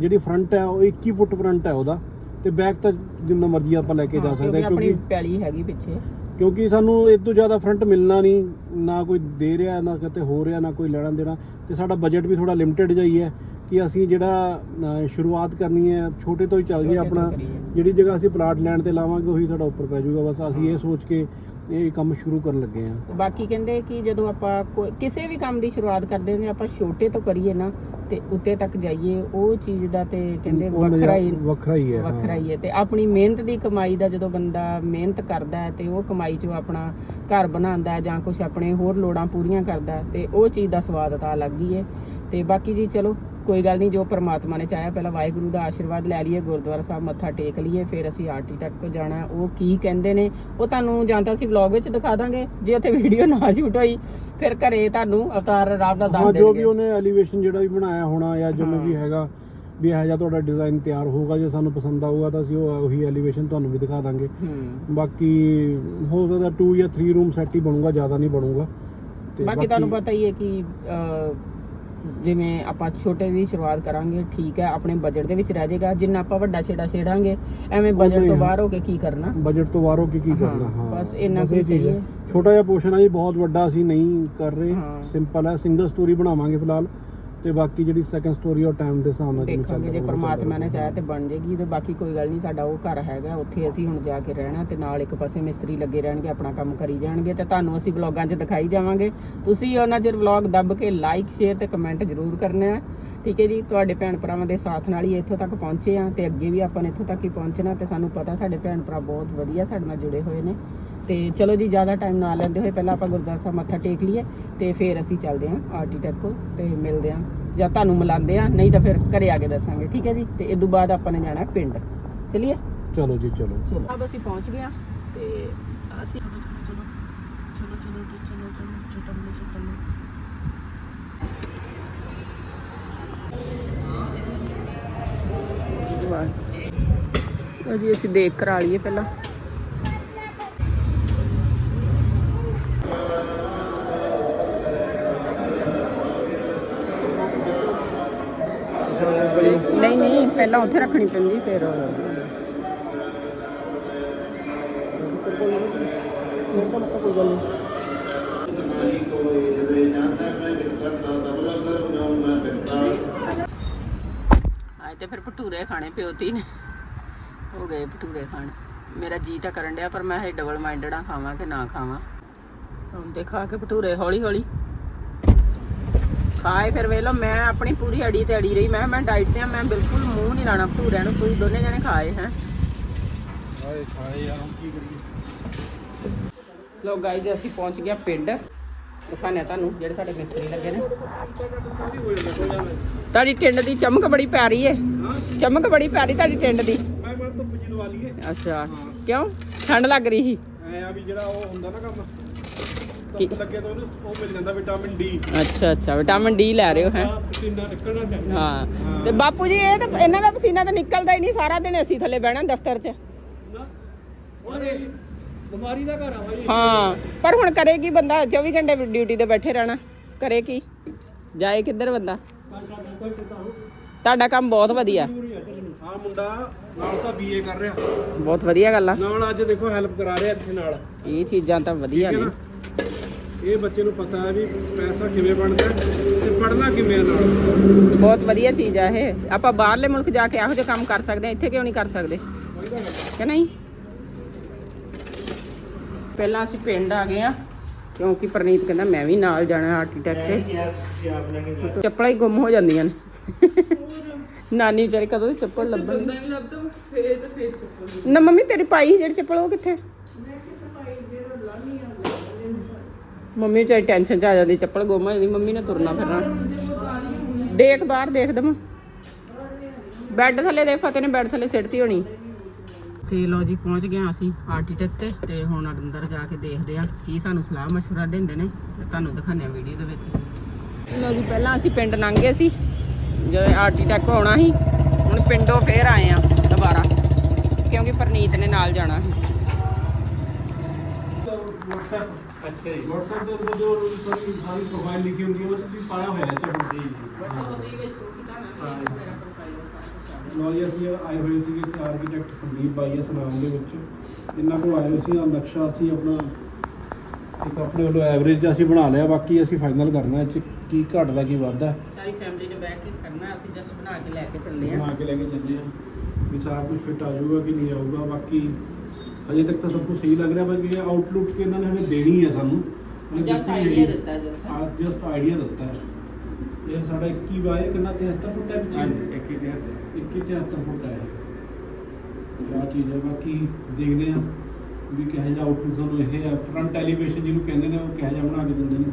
S2: ਜਿਹੜੀ ਫਰੰਟ ਹੈ ਉਹ 21 ਫੁੱਟ ਫਰੰਟ ਹੈ ਉਹਦਾ। ਤੇ ਬੈਕ ਤਾਂ ਜਿੰਨਾ ਮਰਜ਼ੀ ਆਪਾਂ ਲੈ ਕੇ ਜਾ
S1: ਹਾਂ,
S2: ਸਕਦੇ
S1: ਕਿਉਂਕਿ
S2: ਹਾਂ
S1: ਆਪਣੀ
S2: ਕਿਉਂਕਿ
S1: ਪੈਲੀ ਹੈਗੀ ਪਿੱਛੇ।
S2: ਕਿਉਂਕਿ ਸਾਨੂੰ ਇਸ ਤੋਂ ਜ਼ਿਆਦਾ ਫਰੰਟ ਮਿਲਣਾ ਨਹੀਂ ਨਾ ਕੋਈ ਦੇ ਰਿਹਾ ਨਾ ਕਿਤੇ ਹੋ ਰਿਹਾ ਨਾ ਕੋਈ ਲੈਣਾ ਦੇਣਾ। ਤੇ ਸਾਡਾ ਬਜਟ ਵੀ ਥੋੜਾ ਲਿਮਟਿਡ ਜਾਈ ਹੈ ਕਿ ਅਸੀਂ ਜਿਹੜਾ ਅ, ਸ਼ੁਰੂਆਤ ਕਰਨੀ ਹੈ ਛੋਟੇ ਤੋਂ ਹੀ ਚੱਲ ਜੇ
S1: ਛੋਟੇ ਤੋਂ
S2: ਆਪਣਾ।
S1: ਕਰੀਏ।
S2: ਜਿਹੜੀ ਜਗ੍ਹਾ ਅਸੀਂ ਪਲਾਟ ਲੈਣ ਤੇ ਲਾਵਾਂਗੇ ਉਹੀ ਸਾਡਾ ਉੱਪਰ ਪੈ ਜਾਊਗਾ। ਬਸ ਅਸੀਂ ਇਹ ਸੋਚ ਕੇ ਇਹ ਕੰਮ ਸ਼ੁਰੂ ਕਰਨ ਲੱਗੇ ਹਾਂ
S1: ਬਾਕੀ ਕਹਿੰਦੇ ਕਿ ਜਦੋਂ ਆਪਾਂ ਕੋਈ- ਕਿਸੇ ਵੀ ਕੰਮ ਦੀ ਸ਼ੁਰੂਆਤ ਕਰਦੇ ਨੇ ਆਪਾਂ ਛੋਟੇ ਤੋਂ ਕਰੀਏ ਨਾ ਤੇ ਉੱਤੇ ਤੱਕ ਜਾਈਏ ਉਹ ਚੀਜ਼ ਦਾ ਤੇ ਕਹਿੰਦੇ
S2: ਉਹ
S1: ਵੱਖਰਾ ਹੀ
S2: ਵੱਖਰਾ ਹੀ ਹੈ ਹਾਂ।
S1: ਵੱਖਰਾ ਹੀ ਹੈ। ਤੇ ਆਪਣੀ ਮਿਹਨਤ ਦੀ ਕਮਾਈ ਦਾ ਜਦੋਂ ਬੰਦਾ ਮਿਹਨਤ ਕਰਦਾ ਹੈ ਤੇ ਉਹ ਕਮਾਈ ਚੋਂ ਆਪਣਾ ਘਰ ਬਣਾਉਂਦਾ ਹੈ ਜਾਂ ਕੁਝ ਆਪਣੇ ਹੋਰ ਲੋੜਾਂ ਪੂਰੀਆਂ ਕਰਦਾ ਹੈ ਤੇ ਉਹ ਚੀਜ਼ ਦਾ ਸਵਾਦ ਤਾਂ ਅਲੱਗ ਹੀ ਹੈ। ਤੇ ਬਾਕੀ ਜੀ ਚਲੋ ਕੋਈ ਗੱਲ ਨਹੀਂ ਜੋ ਪ੍ਰਮਾਤਮਾ ਨੇ ਚਾਹਿਆ ਪਹਿਲਾਂ ਵਾਹਿਗੁਰੂ ਦਾ ਆਸ਼ੀਰਵਾਦ ਲੈ ਲਈਏ ਗੁਰਦੁਆਰਾ ਸਾਹਿਬ ਮੱਥਾ ਟੇਕ ਲਈਏ ਫਿਰ ਅਸੀਂ ਆਰਕੀਟੈਕਟ ਕੋ ਜਾਣਾ ਹੈ। ਉਹ ਕੀ ਕਹਿੰਦੇ ਨੇ ਉਹ ਤੁਹਾਨੂੰ ਜਾਂ ਤਾਂ ਅਸੀਂ ਵਲੌਗ ਵਿੱਚ ਦਿਖਾ ਦਾਂਗੇ ਜੇ ਉੱਥੇ ਵੀਡੀਓ ਨਾ ਸ਼ੂਟ ਹੋਈ ਫਿਰ ਘਰੇ ਤੁਹਾਨੂੰ ਅਵਤਾਰ ਨਾਲ
S2: ਹਾਂ
S1: ਦੱਸ
S2: ਜੋ ਵੀ ਉਹਨੇ ਐਲੀਵੇਸ਼ਨ ਜਿਹੜਾ ਵੀ ਬਣਾਇਆ ਹੋਣਾ ਜਾਂ ਜਿਵੇਂ
S1: ਹਾਂ।
S2: ਵੀ ਹੈਗਾ ਵੀ ਇਹ ਜਿਹਾ ਤੁਹਾਡਾ ਡਿਜ਼ਾਈਨ ਤਿਆਰ ਹੋਊਗਾ ਜੇ ਸਾਨੂੰ ਪਸੰਦ ਆਊਗਾ ਤਾਂ ਅਸੀਂ ਉਹ ਉਹੀ ਐਲੀਵੇਸ਼ਨ ਤੁਹਾਨੂੰ ਵੀ ਦਿਖਾ ਦਾਂਗੇ
S1: ਹੂੰ
S2: ਬਾਕੀ ਹੋ ਸਕਦਾ 2 ਜਾਂ 3 ਰੂਮ ਸੈੱਟ ਹੀ ਬਣੂਗਾ ਜ਼ਿਆਦਾ ਨਹੀਂ ਬਣੂਗਾ ਤੇ
S1: ਬਾਕੀ ਤੁਹਾਨੂੰ ਪਤਾ ਹੀ ਹੈ ਕਿ ਜਿਵੇਂ ਆਪਾਂ ਛੋਟੇ ਦੀ ਸ਼ੁਰੂਆਤ ਕਰਾਂਗੇ ਠੀਕ ਹੈ ਆਪਣੇ ਬਜਟ ਦੇ ਵਿੱਚ ਰਹਿ ਜਾਏਗਾ ਜਿੰਨਾ ਆਪਾਂ ਵੱਡਾ ਛੇੜਾ ਛੇੜਾਂਗੇ ਐਵੇਂ ਬਜਟ ਤੋਂ। ਬਾਹਰ ਹੋ ਕੇ ਕੀ ਕਰਨਾ
S2: ਬਜਟ ਤੋਂ ਬਾਹਰ ਹੋ ਕੇ ਕੀ ਕਰਨਾ ਹਾਂ
S1: ਬਸ ਇੰਨਾ ਕੁ ਸਹੀ
S2: ਹੈ। ਛੋਟਾ ਜਿਹਾ ਪੋਰਸ਼ਨ ਹੈ ਜੀ ਬਹੁਤ ਵੱਡਾ ਅਸੀਂ ਨਹੀਂ ਕਰ ਰਹੇ। ਸਿੰਪਲ ਹੈ ਸਿੰਗਲ ਸਟੋਰੀ ਬਣਾਵਾਂਗੇ ਫਿਲਹਾਲ ਤੇ ਬਾਕੀ ਜਿਹੜੀ ਸੈਕੰਡ ਸਟੋਰੀ ਉਹ ਟਾਈਮ ਦੇ ਹਿਸਾਬ ਨਾਲ ਜਿਵੇਂ
S1: ਦੇਖਾਂਗੇ ਜੇ ਪ੍ਰਮਾਤਮਾ ਨੇ ਚਾਹਿਆ ਤੇ ਬਣ ਜੇਗੀ ਤੇ ਬਾਕੀ ਕੋਈ ਗੱਲ ਨਹੀਂ ਸਾਡਾ ਉਹ ਘਰ ਹੈਗਾ ਉੱਥੇ ਅਸੀਂ ਹੁਣ ਜਾ ਕੇ ਰਹਿਣਾ ਤੇ ਨਾਲ ਇੱਕ ਪਾਸੇ ਮਿਸਤਰੀ ਲੱਗੇ ਰਹਿਣਗੇ ਆਪਣਾ ਕੰਮ ਕਰੀ ਜਾਣਗੇ ਤੇ ਤੁਹਾਨੂੰ ਅਸੀਂ ਵਲੌਗਾਂ 'ਚ ਦਿਖਾਈ ਜਾਵਾਂਗੇ। ਤੁਸੀਂ ਉਹਨਾਂ ਚਿਰ ਵਲੌਗ ਦੱਬ ਕੇ ਲਾਈਕ ਸ਼ੇਅਰ ਤੇ ਕਮੈਂਟ ਜ਼ਰੂਰ ਕਰਨਾ। ਹੈ ਠੀਕ ਹੈ ਜੀ ਤੁਹਾਡੇ ਭੈਣ ਭਰਾਵਾਂ ਦੇ ਸਾਥ ਨਾਲ ਹੀ ਇੱਥੋਂ ਤੱਕ ਪਹੁੰਚੇ ਆ ਤੇ ਅੱਗੇ ਵੀ ਆਪਾਂ ਨੇ ਇੱਥੋਂ ਤੱਕ ਹੀ ਪਹੁੰਚਣਾ ਤੇ ਸਾਨੂੰ ਪਤਾ ਸਾਡੇ ਭੈਣ ਭਰਾ ਬਹੁਤ ਵਧੀਆ ਸਾਡੇ ਨਾਲ ਜੁੜੇ ਹੋਏ ਨੇ। ਤੇ ਚਲੋ ਜੀ ਜ਼ਿਆਦਾ ਟਾਈਮ ਨਾ ਲੈਂਦੇ ਹੋਏ ਪਹਿਲਾਂ ਆਪਾਂ ਗੁਰਦੁਆਰਾ ਸਾਹਿਬ ਮੱਥਾ ਟੇਕ ਲਈਏ ਤੇ ਫਿਰ ਅਸੀਂ ਚੱਲਦੇ ਹਾਂ ਆਰਟੀਟੈਕ ਕੋ ਤੇ ਮਿਲਦੇ ਹਾਂ। ਜਾਂ ਤੁਹਾਨੂੰ ਮਿਲਾਉਂਦੇ ਆ ਨਹੀਂ ਤਾਂ ਫਿਰ ਘਰੇ ਆ ਕੇ ਦੱਸਾਂਗੇ ਠੀਕ ਹੈ ਜੀ? ਤੇ ਇਸ ਤੋਂ ਬਾਅਦ ਆਪਾਂ ਨੇ ਜਾਣਾ ਪਿੰਡ। ਚਲਿਏ?
S2: ਚਲੋ ਜੀ ਚਲੋ।
S1: ਚਲੋ। ਅਸੀਂ ਪਹੁੰਚ ਗਏ ਹਾਂ ਤੇ ਅਸੀਂ
S3: ਚਲੋ ਚਲੋ ਚਲੋ ਚਲੋ ਚਲੋ
S1: ਲਓ ਜੀ, ਅਸੀਂ ਦੇਖ ਕਰਾ ਲਈਏ ਪਹਿਲਾਂ। ਨਹੀਂ ਨਹੀਂ, ਪਹਿਲਾਂ ਉੱਥੇ ਰੱਖਣੀ ਪੈਂਦੀ, ਫਿਰ।
S2: ਕੋਈ ਗੱਲ ਨਹੀਂ
S1: ਅੱਜ ਤੇ ਫਿਰ ਭਟੂਰੇ ਖਾਣੇ ਪਿਓਤੀ ਨੇ। ਹੋ ਗਏ ਭਟੂਰੇ ਖਾਣ। ਮੇਰਾ ਜੀ ਤਾਂ ਕਰਨ ਡਿਆ ਪਰ ਮੈਂ ਇਹ ਡਬਲ ਮਾਈਂਡਡ ਆ ਖਾਵਾਂ ਕਿ ਨਾ ਖਾਵਾਂ। ਹੁਣ ਤੇ ਖਾ ਕੇ ਭਟੂਰੇ ਹੌਲੀ ਹੌਲੀ ਖਾਏ ਫਿਰ ਵੇਖ ਲਓ ਮੈਂ ਆਪਣੀ ਪੂਰੀ ਅੜੀ ਤੇ ਅੜੀ ਰਹੀ। ਮੈਂ ਮੈਂ ਡਾਈਟ ਤੇ ਆ ਮੈਂ ਬਿਲਕੁਲ ਮੂੰਹ ਨਹੀਂ ਲਾਣਾ ਭਟੂਰਿਆਂ ਨੂੰ। ਤੁਸੀਂ ਦੋਨੇ ਜਣੇ ਖਾਏ ਹੈ?
S2: ਹਾਏ ਖਾਏ ਯਾਰ ਹੁਣ ਕੀ ਕਰੀਏ?
S1: ਲੋ ਗਾਈਜ਼ ਅਸੀਂ ਪਹੁੰਚ ਗਿਆ ਪਿੰਡ। ਦਿਖਾਣੇ ਤੁਹਾਨੂੰ ਜਿਹੜੇ ਸਾਡੇ ਮਿਸਤਰੀ ਲੱਗੇ ਨੇ। ਤੁਹਾਡੀ ਟਿੰਡ ਦੀ ਚਮਕ ਬੜੀ ਪਿਆਰੀ ਏ। ਚਮਕ ਬੜੀ ਪਿਆਰੀ ਤੁਹਾਡੀ ਟਿੰਡ ਦੀ।
S2: ਮੈਂ ਮੈਂ ਧੁੱਪ ਜੀ ਲਵਾ ਲਈਏ
S1: ਅੱਛਾ ਕਿਉਂ? ਠੰਡ ਲੱਗ ਰਹੀ ਸੀ।
S2: ਐ ਆ ਵੀ ਜਿਹੜਾ ਉਹ ਹੁੰਦਾ ਨਾ ਕੰਮ
S1: ਕੀ?
S2: ਧੁੱਪ ਲੱਗੇ ਤਾਂ ਉਹਨੂੰ ਉਹ ਮਿਲ ਜਾਂਦਾ ਵਿਟਾਮਿਨ ਡੀ।
S1: ਅੱਛਾ ਅੱਛਾ ਵਿਟਾਮਿਨ ਡੀ ਲੈ ਰਹੇ ਹੋ ਹੈ?
S2: ਪਸੀਨਾ ਨਿਕਲਣਾ ਚਾਹੀਦਾ
S1: ਹਾਂ। ਤੇ ਬਾਪੂ ਜੀ ਇਹ ਤਾਂ ਇਹਨਾਂ ਦਾ ਪਸੀਨਾ ਤਾਂ ਨਿਕਲਦਾ ਹੀ ਨਹੀਂ ਸਾਰਾ ਦਿਨ ਅਸੀਂ ਥੱਲੇ ਬਹਿਣਾ ਦਫ਼ਤਰ 'ਚ।
S2: ਨਾ ਹੁਣ ਇਹ ਬਿਮਾਰੀ ਦਾ ਘਰ ਆ ਭਾਈ
S1: ਹਾਂ ਪਰ ਹੁਣ ਕਰੇ ਕੀ ਬੰਦਾ? 24 ਘੰਟੇ ਡਿਊਟੀ ਤੇ ਬੈਠੇ ਰਹਿਣਾ। ਕਰੇ ਕੀ? ਜਾਏ ਕਿੱਧਰ ਬੰਦਾ? ਤੁਹਾਡਾ ਕੰਮ ਬਹੁਤ ਵਧੀਆ।
S2: ਆ ਮੁੰਡਾ ਨਾਲ ਤਾਂ ਬੀਏ ਕਰ ਰਿਹਾ।
S1: ਬਹੁਤ ਵਧੀਆ ਗੱਲ ਆ।
S2: ਨਾਲ ਅੱਜ ਦੇਖੋ ਹੈਲਪ ਕਰਾ ਰਿਹਾ ਇੱਥੇ ਨਾਲ।
S1: ਇਹ ਚੀਜ਼ਾਂ ਤਾਂ ਵਧੀਆ
S2: ਹੈ
S1: ਨੇ।
S2: ਇਹ ਬੱਚੇ ਨੂੰ ਪਤਾ ਹੈ ਵੀ ਪੈਸਾ ਕਿਵੇਂ ਬਣਦਾ ਹੈ ਤੇ ਪੜਨਾ ਕਿਵੇਂ ਹੈ ਨਾਲ।
S1: ਬਹੁਤ ਵਧੀਆ ਚੀਜ਼ ਆ ਇਹ। ਆਪਾਂ ਬਾਹਰਲੇ ਮੁਲਕ ਜਾ ਕੇ ਇਹੋ ਜਿਹੇ ਕੰਮ ਕਰ ਸਕਦੇ ਆ ਇੱਥੇ ਕਿਉਂ ਨਹੀਂ ਕਰ ਸਕਦੇ? ਕਿ ਨਹੀਂ? ਪਹਿਲਾਂ ਅਸੀਂ ਪਿੰਡ ਆ ਗਏ ਆ ਕਿਉਂਕਿ ਪ੍ਰਨੀਤ ਕਹਿੰਦਾ ਮੈਂ ਵੀ ਨਾਲ ਜਾਣਾ ਆਰਕੀਟੈਕਟ ਤੇ ਚੱਪਲਾਂ ਹੀ ਗੁੰਮ ਹੋ ਜਾਂਦੀਆਂ ਨੇ। ਨਾਨੀ ਵਿਚਾਰੀ ਕਦੋਂ ਦੀ ਚੱਪਲ ਲੱਭਣ
S3: ਨਹੀਂ ਲੱਭਦਾ ਫੇਰ ਤੇ ਫੇਰ ਚੁੱਪ
S1: ਨਾ ਮੰਮੀ ਤੇਰੀ ਪਾਈ ਸੀ ਜਿਹੜੀ ਚੱਪਲ ਉਹ ਕਿੱਥੇ? ਮੰਮੀ ਚਾਹੀ ਟੈਨਸ਼ਨ ਚ ਆ ਜਾਂਦੀ ਚੱਪਲ ਗੁੰਮ ਹੋ ਜਾਂਦੀ ਮੰਮੀ ਨੇ ਤੁਰਨਾ ਫਿਰਨਾ। ਦੇਖ ਬਾਹਰ ਦੇਖ ਦਮ। ਬੈੱਡ ਥੱਲੇ ਦੇ ਫਤਿਹ ਨੇ ਬੈੱਡ ਥੱਲੇ ਸਿੱਟਤੀ ਹੋਣੀ। ਤੇ ਲੋ ਜੀ ਪਹੁੰਚ ਗਏ ਹਾਂ ਅਸੀਂ ਆਰਕੀਟੈਕਟ ਤੇ ਤੇ ਹੁਣ ਅੰਦਰ ਜਾ ਕੇ ਦੇਖਦੇ ਆ ਕੀ ਸਾਨੂੰ ਸਲਾਹ ਮਸ਼ਵਰਾ ਦਿੰਦੇ ਨੇ ਤੇ ਤੁਹਾਨੂੰ ਦਿਖਾਉਂਦੇ ਆ ਵੀਡੀਓ ਦੇ ਵਿੱਚ। ਲੋ ਜੀ ਪਹਿਲਾਂ ਅਸੀਂ ਪਿੰਡ ਲੰਘ ਸੀ ਜਦੋਂ ਆਰਕੀਟੈਕਟ ਆਉਣਾ ਸੀ ਹੁਣ ਪਿੰਡੋਂ ਫੇਰ ਆਏ ਆ ਦੁਬਾਰਾ ਕਿਉਂਕਿ ਪਰਨੀਤ ਨੇ ਨਾਲ ਜਾਣਾ ਸੀ।
S2: WhatsApp ਅੱਛਾ ਜੀ। WhatsApp ਦੇ ਉੱਤੇ ਜੋ ਸਾਰੀ ਸਾਰੀ ਪ੍ਰੋਫਾਈਲ ਲਿਖੀ ਹੁੰਦੀ ਹੈ ਉਹ ਤੁਸੀਂ ਪਾਇਆ ਹੋਇਆ ਹੈ ਚਲੋ। ਜੀ ਲੋ ਜੀ ਅਸੀਂ ਆਏ ਹੋਏ ਸੀਗੇ ਇੱਥੇ ਆਰਕੀਟੈਕਟ ਸੰਦੀਪ ਬਾਈ ਇਸ ਨਾਮ ਦੇ ਵਿੱਚ। ਇਹਨਾਂ ਕੋਲ ਆਏ ਹੋਏ ਸੀ ਨਕਸ਼ਾ ਅਸੀਂ ਆਪਣਾ ਇੱਕ ਆਪਣੇ ਵੱਲੋਂ ਐਵਰੇਜ ਅਸੀਂ ਬਣਾ ਲਿਆ ਬਾਕੀ ਅਸੀਂ ਫਾਈਨਲ ਕਰਨਾ ਇਹ 'ਚ ਕੀ ਘਟਦਾ ਕੀ ਵੱਧਦਾ।
S1: ਸਾਰੀ ਫੈਮਿਲੀ ਨੇ ਬੈਠ ਕੇ ਕਰਨਾ ਅਸੀਂ ਜਸਟ ਬਣਾ ਕੇ ਲੈ ਕੇ ਚੱਲੇ ਆ
S2: ਬਣਾ ਕੇ ਲੈ ਕੇ ਚੱਲੇ ਆ ਵੀ ਸਾਰਾ ਕੁਝ ਫਿੱਟ ਆ ਜਾਊਗਾ ਕਿ ਨਹੀਂ ਆਊਗਾ ਬਾਕੀ ਅਜੇ ਤੱਕ ਤਾਂ ਸਭ ਕੁਝ ਸਹੀ ਲੱਗ ਰਿਹਾ ਬਸ ਇਹ ਆਊਟਲੁੱਕ ਇਹਨਾਂ ਨੇ ਹਮੇ ਦੇਣੀ ਹੈ ਸਾਨੂੰ।
S1: ਜਸਟ ਆਈਡੀਆ ਦਿੱਤਾ ਜਸਟ
S2: ਜਸਟ ਆਈਡੀਆ ਦਿੱਤਾ ਹੈ। ਇਹ ਸਾਡਾ 21 ਬਾਏ ਕਿੰਨਾ 73 ਫੁੱਟ ਹੈ ਪਿੱਛੇ? 21 73 ਫੁੱਟ ਹੈ ਆ ਚੀਜ਼ ਹੈ ਬਾਕੀ ਦੇਖਦੇ ਹਾਂ ਵੀ ਕਿਹੋ ਜਿਹਾ ਆਊਟਲੁੱਕ ਸਾਨੂੰ ਇਹ ਹੈ। ਫਰੰਟ ਐਲੀਵੇਸ਼ਨ ਜਿਹਨੂੰ ਕਹਿੰਦੇ ਨੇ ਉਹ ਕਿਹੋ ਜਿਹਾ ਬਣਾ ਕੇ ਦਿੰਦੇ ਨੇ।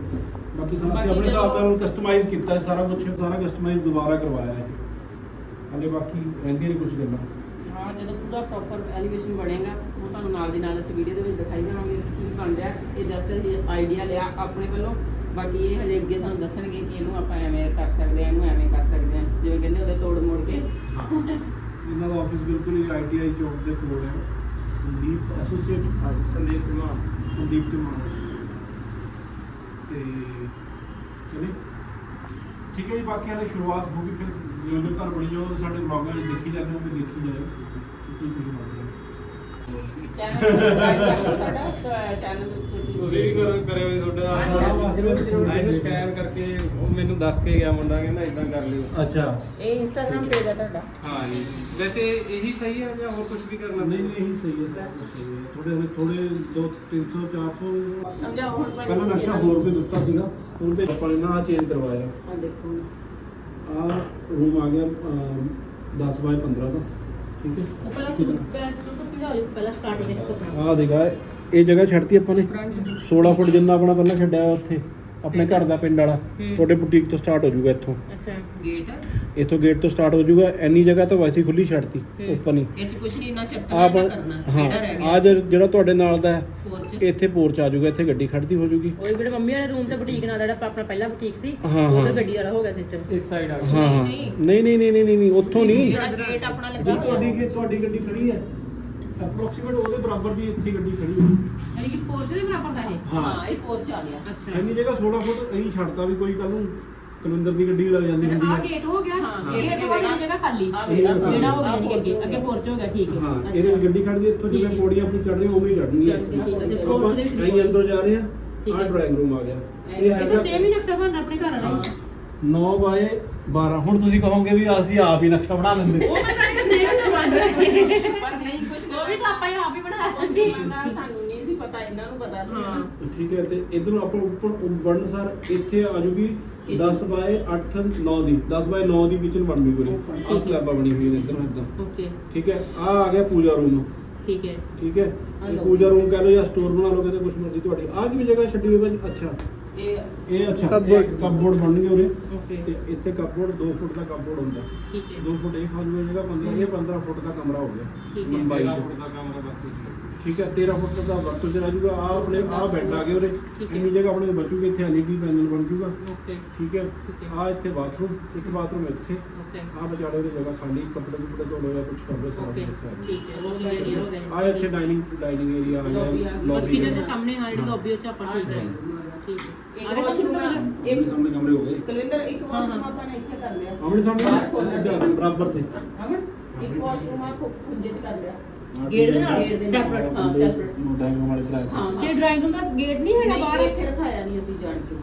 S2: ਬਾਕੀ ਸਾਨੂੰ ਅਸੀਂ ਆਪਣੇ ਹਿਸਾਬ ਨਾਲ ਕਸਟਮਾਈਜ਼ ਕੀਤਾ ਹੈ ਸਾਰਾ ਕੁਝ ਸਾਰਾ ਕਸਟਮਾਈਜ਼ ਦੁਬਾਰਾ ਕਰਵਾਇਆ ਹੈ। ਹਲੇ ਬਾਕੀ ਰਹਿੰਦੀਆਂ ਨੇ ਕੁਝ ਗੱਲਾਂ।
S1: ਹਾਂ ਜਦੋਂ ਪੂਰਾ ਪ੍ਰੋਪਰ ਐਲੀਵੇਸ਼ਨ ਬਣੇਗਾ ਉਹ ਤੁਹਾਨੂੰ ਨਾਲ ਦੀ ਨਾਲ ਅਸੀਂ ਵੀਡੀਓ ਦੇ ਵਿੱਚ ਦਿਖਾਈ ਜਾਵਾਂਗੇ ਕੀ ਬਣ ਰਿਹਾ ਇਹ ਜਸਟ ਆਈਡੀਆ ਲਿਆ ਆਪਣੇ ਵੱਲੋਂ। ਬਾਕੀ ਇਹ ਹਜੇ ਅੱਗੇ ਸਾਨੂੰ ਦੱਸਣਗੇ ਕਿ ਇਹਨੂੰ ਆਪਾਂ ਐਵੇਂ ਕਰ ਸਕਦੇ ਹਾਂ, ਇਹਨੂੰ ਐਵੇਂ ਕਰ ਸਕਦੇ ਹਾਂ। ਜਿਵੇਂ ਕਹਿੰਦੇ ਉਹਦੇ ਤੋੜ ਮੋੜ ਕੇ।
S2: ਇਹਨਾਂ ਦਾ ਆਫਿਸ ਬਿਲਕੁਲ ਹੀ ਆਈਟੀਆਈ ਚੌਕ ਦੇ ਕੋਲ ਹੈ। ਸੰਦੀਪ ਐਸੋਸੀਏਟ ਸੰਦੀਪ ਕੁਮਾਰ। ਸੰਦੀਪ ਕੁਮਾਰ। ਤੇ ਚਲੇ ਠੀਕ ਹੈ ਜੀ ਬਾਕੀ ਹਾਲੇ ਸ਼ੁਰੂਆਤ ਹੋ ਗਈ, ਫਿਰ ਜਦੋਂ ਜਿਉਂ ਘਰ ਬਣੀ ਜਾਓ, ਸਾਡੇ ਵਲੌਗਾਂ 'ਚ ਦੇਖੀ ਜਾਂਦੇ ਹੋ ਵੀ ਦੇਖੀ ਜਾਓ ਕਿ ਕੀ ਕੁਝ ਬਣ
S1: ਚੈਨਲ ਸਬਸਕ੍ਰਾਈਬ ਕਰ ਲਓ ਸਾਡਾ ਚੈਨਲ ਤੁਸੀਂ
S4: ਵੀ ਕਰੋ ਕਰਿਓ ਜੀ ਤੁਹਾਡਾ।
S1: ਹਾਂਜੀ, ਜ਼ਰੂਰ, ਜ਼ਰੂਰ।
S4: ਇਹਨੂੰ ਸਕੈਨ ਕਰਕੇ ਉਹ ਮੈਨੂੰ ਦੱਸ ਕੇ ਗਿਆ ਮੁੰਡਾ ਕਹਿੰਦਾ ਇਦਾਂ ਕਰ ਲਿਓ।
S2: ਅੱਛਾ।
S1: ਇਹ ਇੰਸਟਾਗ੍ਰam ਪੇਜ ਹੈ ਤੁਹਾਡਾ?
S4: ਹਾਂ ਜੀ। ਵੈਸੇ ਇਹੀ ਸਹੀ ਹੈ ਜਾਂ ਹੋਰ ਕੁਝ ਵੀ ਕਰਨਾ?
S2: ਨਹੀਂ ਨਹੀਂ ਇਹੀ ਸਹੀ ਹੈ ਥੋੜੇ ਹਲੇ ਥੋੜੇ 2 300 400
S1: ਸਮਝਾਓ ਹੁਣ
S2: ਪਹਿਲਾਂ ਨਕਸ਼ਾ ਹੋਰ ਵੀ ਦਿੱਤਾ ਸੀਗਾ। ਹੁਣ ਵੀ ਆਪਾਂ ਨੇ ਨਾ ਚੇਂਜ ਕਰਵਾਇਆ।
S1: ਆ ਦੇਖੋ।
S2: ਆ ਰੂਮ ਆ ਗਿਆ 10 ਬਾਏ 15 ਦਾ। ਠੀਕ
S1: ਉਹ ਪਹਿਲਾਂ
S2: ਹੈ।
S1: ਸ਼ੁਰੂ ਪਹਿਲਾਂ ਸ਼ੁਰੂ ਤੋਂ ਸਮਝਾਓ ਜੀ ਪਹਿਲਾਂ ਸਟਾਰਟਿੰਗ ਵਿੱਚ ਕਰਨਾ
S2: ਆ ਦੇਖਾ ਇਹ ਜਗ੍ਹਾ ਛੱਡਤੀ ਆਪਾਂ ਨੇ।
S1: ਫਰੰਟ
S2: 16 ਫੁੱਟ ਜਿੰਨਾ ਆਪਣਾ ਪਹਿਲਾਂ ਛੱਡਿਆ ਹੋਇਆ ਉੱਥੇ। ਆਪਣੇ ਘਰ ਦਾ ਪਿੰਡ ਵਾਲਾ
S1: ਹੂੰ।
S2: ਤੁਹਾਡੇ ਬੁਟੀਕ ਤੋਂ ਸਟਾਰਟ ਹੋ ਜਾਊਗਾ ਇੱਥੋਂ।
S1: ਅੱਛਾ। ਗੇਟ?
S2: ਇੱਥੋਂ ਗੇਟ ਤੋਂ ਸਟਾਰਟ ਹੋ ਜਾਊਗਾ ਐਨੀ ਜਗ੍ਹਾ ਤਾਂ ਵੈਸੇ ਹੀ ਖੁੱਲੀ ਛੱਡਤੀ
S1: ਹੂੰ।
S2: ਓਪਨ ਹੀ
S1: ਇਹ ਚ ਕੁਛ ਨਹੀਂ ਨਾ ਛੱਤ
S2: ਆਪ
S1: ਨਾ ਕਰਨਾ
S2: ਹਾਂ
S1: ਕਿਹੜਾ ਰਹਿ
S2: ਆ
S1: ਗਿਆ
S2: ਜਿਹੜਾ ਤੁਹਾਡੇ ਨਾਲ ਦਾ ਹੈ
S1: ਪੋਰਚ
S2: ਇੱਥੇ ਪੋਰਚ ਆ ਜਾਊਗਾ ਇੱਥੇ ਗੱਡੀ ਖੜਦੀ ਹੋ ਜਾਊਗੀ।
S5: ਉਹ ਜਿਹੜੇ ਮੰਮੀ ਵਾਲੇ ਰੂਮ ਤੇ ਬੁਟੀਕ ਨਾਲ ਜਿਹੜਾ ਆਪਣਾ ਪਹਿਲਾ ਬੁਟੀਕ ਸੀ
S2: ਹਾਂ ਹਾਂ।
S5: ਉਹਦਾ ਗੱਡੀ ਵਾਲਾ ਹੋ ਗਿਆ ਸਿਸਟਮ
S4: ਇਸ ਸਾਈਡ ਆ
S2: ਹਾਂ ਹਾਂ।
S1: ਨਹੀਂ,
S2: ਨਹੀਂ। ਨਹੀਂ ਨਹੀਂ ਨਹੀਂ ਨਹੀਂ ਉੱਥੋਂ ਨਹੀਂ।
S1: ਜਿਹੜਾ ਗੇਟ ਆਪਣਾ ਲੱਗਾ
S2: ਤੁਹਾਡੀ
S1: ਹੋਇਆ।
S2: ਗੇ- ਤੁਹਾਡੀ ਗੱਡੀ ਖੜੀ ਹੈ। ਅਪਰੋਕਸੀਮੇਟ ਉਹਦੇ ਬਰਾਬਰ ਦੀ ਇੱਥੇ ਗੱਡੀ ਖੜੀ ਹੈ
S1: ਯਾਨੀ ਕਿ ਪੋਰਚ ਦੇ ਬਰਾਬਰ ਦਾ ਹੈ
S2: ਹਾਂ।
S1: ਹਾਂ ਇਹ ਪੋਰਚ ਆ ਗਿਆ। ਅੱਛਾ।
S2: ਇੰਨੀ ਜਗ੍ਹਾ 16 ਫੁੱਟ ਇਹੀ ਛੱਡਤਾ ਵੀ ਕੋਈ ਕੱਲ ਨੂੰ ਕੁਲਵਿੰਦਰ ਦੀ ਗੱਡੀ ਵੀ ਲੱਗ ਜਾਂਦੀ ਹੁੰਦੀ
S5: ਆ
S2: ਹੈ।
S5: ਗੇਟ ਹੋ ਗਿਆ?
S1: ਹਾਂ,
S5: ਗੇਟ
S1: ਗੇਟ
S5: ਹੋ
S1: ਹੋਏਗਾ।
S5: ਜਗ੍ਹਾ ਖਾਲੀ।
S1: ਆ।
S2: ਵੇਗਾ,
S5: ਜਿਹੜਾ ਹੋ ਗਿਆ
S1: ਆਹ
S5: ਨਹੀਂ ਅੱਗੇ ਅੱਗੇ ਪੋਰਚ ਹੋ ਗਿਆ ਠੀਕ ਹੈ।
S2: ਹਾਂ
S5: ਅੱਛਾ।
S2: ਇਹਦੇ ਵਿੱਚ ਗੱਡੀ ਖੜਦੀ ਹੈ, ਇੱਥੋਂ ਜਿਵੇਂ
S5: ਠੀਕ ਹੈ।
S2: ਪੌੜੀਆਂ ਆਪਣੀ ਚੜ ਰਹੀ ਉਵੇਂ ਹੀ ਚੜਨੀ ਹੈ।
S5: ਚੜ੍ਹਨੀ ਹੈ, ਠੀਕ ਹੈ।
S2: ਆਪਾਂ
S5: porch ਦੇ ਵਿੱਚ
S2: ਅਸੀਂ ਅੰਦਰ ਜਾ ਰਹੇ ਹਾਂ
S5: ਠੀਕ
S2: ਆਹ
S5: ਹੈ।
S2: ਡਰਾਇੰਗ ਰੂਮ ਆ ਗਿਆ। ਇਹ
S5: ਇਹ ਤਾਂ
S2: ਹੈਗਾ
S5: ਸੇਮ ਹੀ ਨਕਸ਼ਾ ਬਣਨਾ ਆਪਣੇ ਘਰ ਵਾਲਾ ਹੀ।
S2: 9 ਬਾਏ 12 ਹੁਣ ਤੁਸੀਂ ਕਹੋਗੇ ਵੀ ਅਸੀਂ ਆਪ ਹੀ ਨਕਸ਼ਾ ਬਣਾ ਲੈਂਦੇ।
S5: ਉਹ ਮੈਂ ਤਾਂ ਸੇਮ ਹੀ
S1: ਪਰ ਨਹੀਂ ਕੁਝ
S5: ਉਹ ਵੀ ਤਾਂ ਆਪਾਂ ਹੀ ਆਪ ਹੀ ਬਣਾਇਆ
S1: ਉਸ ਗੱਲਾਂ ਦਾ ਸਾਨੂੰ ਨਹੀਂ ਸੀ ਪਤਾ ਇਹਨਾਂ ਨੂੰ ਪਤਾ ਸੀ
S5: ਹਾਂ।
S1: ਨਾ
S2: ਠੀਕ ਹੈ ਤੇ ਇਧਰੋਂ ਆਪਾਂ ਉੱਪਰ ਵੜਨ ਸਰ ਇੱਥੇ ਆ ਜੂਗੀ 10 ਬਾਏ 8 9 ਦੀ। 10 ਬਾਏ 9 ਦੀ ਕਿਚਨ ਬਣ ਗਈ ਪੂਰੀ। ਆ ਸਲੈਬਾਂ ਬਣੀ ਹੋਈ ਨੇ ਇਧਰੋਂ ਇਦਾਂ।
S5: ਓਕੇ।
S2: ਠੀਕ ਹੈ ਆ ਆ ਗਿਆ ਪੂਜਾ ਰੂਮ
S5: ਠੀਕ ਹੈ।
S2: ਠੀਕ ਹੈ
S1: ਆਹ
S2: ਇਹ। ਪੂਜਾ ਰੂਮ ਕਹ ਲਓ ਜਾਂ ਸਟੋਰ ਬਣਾ ਲਓ ਕਿਤੇ ਕੁਝ ਮਰਜ਼ੀ ਤੁਹਾਡੀ। ਆਹ ਵੀ ਜਗ੍ਹਾ ਛੱਡੀ ਹੋਈ ਅੱਛਾ।
S1: ਇਹ
S2: ਇਹ ਅੱਛਾ
S3: Cupboard।
S2: ਕਪਬੋਰਡ ਬਣਨਗੇ ਉਰੇ।
S5: ਓਕੇ।
S2: ਤੇ ਇੱਥੇ ਕਪਬੋਰਡ 2 ਫੁੱਟ ਦਾ ਕਪਬੋਰਡ ਹੁੰਦਾ।
S5: ਠੀਕ ਹੈ।
S2: 2 ਫੁੱਟ ਇਹ ਖਾ ਜੂਗਾ ਜਗ੍ਹਾ 15 ਇਹ 15 ਫੁੱਟ ਦਾ ਕਮਰਾ ਹੋ ਗਿਆ।
S5: ਠੀਕ ਹੈ।
S2: ਲੰਬਾਈ
S4: ਬਾਈਕ
S2: ਚ।
S4: ਦਾ ਕਮਰਾ ਸੀ।
S2: ਠੀਕ ਹੈ 13 ਫੁੱਟ ਦਾ ਵਰਤੋਂ ਚ ਰਹਿ ਜੂਗਾ। ਆ ਆਪਣੇ ਆ ਬੈੱਡ ਆ ਗਏ ਉਰੇ।
S5: ਠੀਕ ਹੈ।
S2: ਇੰਨੀ ਜਗ੍ਹਾ ਆਪਣੇ ਕੋਲ ਬਚੂਗੀ ਇੱਥੇ ਐਲਈਡੀ ਪੈਨਲ ਬਣ ਜੂਗਾ।
S5: ਓਕੇ।
S2: ਠੀਕ ਹੈ।
S5: ਠੀਕ ਹੈ।
S2: ਆ ਇੱਥੇ ਬਾਥਰੂਮ ਇੱਕ ਬਾਥਰੂਮ ਇੱਥੇ।
S5: ਓਕੇ।
S2: ਆ ਵਿਚਾਲੇ ਦੀ ਜਗ੍ਹਾ ਖਾਲੀ ਕੱਪੜੇ ਕੁਪੜੇ ਧੋ ਲਓ ਜਾਂ ਕੁਝ ਕਰ ਲਓ ਸਾਰਾ
S5: ਓਕੇ।
S2: ਕੁਛ।
S5: ਠੀਕ ਹੈ। ਉਹ ਏਰੀਆ ਹੋ ਗਿਆ
S2: ਆ ਇੱਥੇ ਡਾਈਨਿੰਗ ਡਾਈਨਿੰਗ ਏਰੀਆ ਆ ਗਿਆ
S1: ਗਈ।
S5: ਬਸ ਕਿਚਨ ਦੇ। ਸਾਹਮਣੇ ਆ ਜਿਹੜੀ ਲੌਬੀ ਉੱਚ ਆਪਾਂ ਠੀਕ ਹੈ। ਠੀਕ ਹੈ।
S1: ਇੱਕ
S5: ਆਗੇ
S1: ਵਾਸ਼ਰੂਮ ਆ।
S2: ਆਮਣੇ
S1: ਇੱਕ
S2: ਸਾਹਮਣੇ ਕਮਰੇ ਹੋ ਗਏ।
S1: ਕੁਲਵਿੰਦਰ ਇੱਕ
S5: ਹਾਂ,
S1: ਵਾਸ਼ਰੂਮ
S5: ਹਾਂ।
S1: ਆਪਾਂ ਨੇ ਇੱਥੇ ਕਰ ਲਿਆ।
S2: ਆਮਣੇ
S1: ਬਾਹਰ
S2: ਸਾਹਮਣੇ
S1: ਖੋਲ੍ਹਣਾ
S2: ਇੱਧਰ ਬਰਾਬਰ ਤੇ।
S1: ਅਮਨ ਇੱਕ ਵਾਸ਼ਰੂਮ ਆ ਖੁ- ਖੁੰਝੇ ਚ ਕਰ ਲਿਆ।
S5: ਗੇਟ ਦੇ ਨਾਲ। ਗੇਟ ਦੇ ਨਾਲ।
S1: Separate, ਹਾਂ, separate।
S2: ਨੂੰ ਡਾਈਨਿੰਗ ਵਾਲੇ ਤਰ੍ਹਾਂ
S1: ਹਾਂ।
S5: ਤੇ ਡਰਾਇੰਗ ਰੂਮ ਦਾ ਗੇਟ ਨਹੀਂ ਹੈਗਾ ਬਾਹਰ?
S1: ਇੱਥੇ ਰਖਾਇਆ ਨਹੀਂ ਅਸੀਂ ਜਾਣ ਕੇ।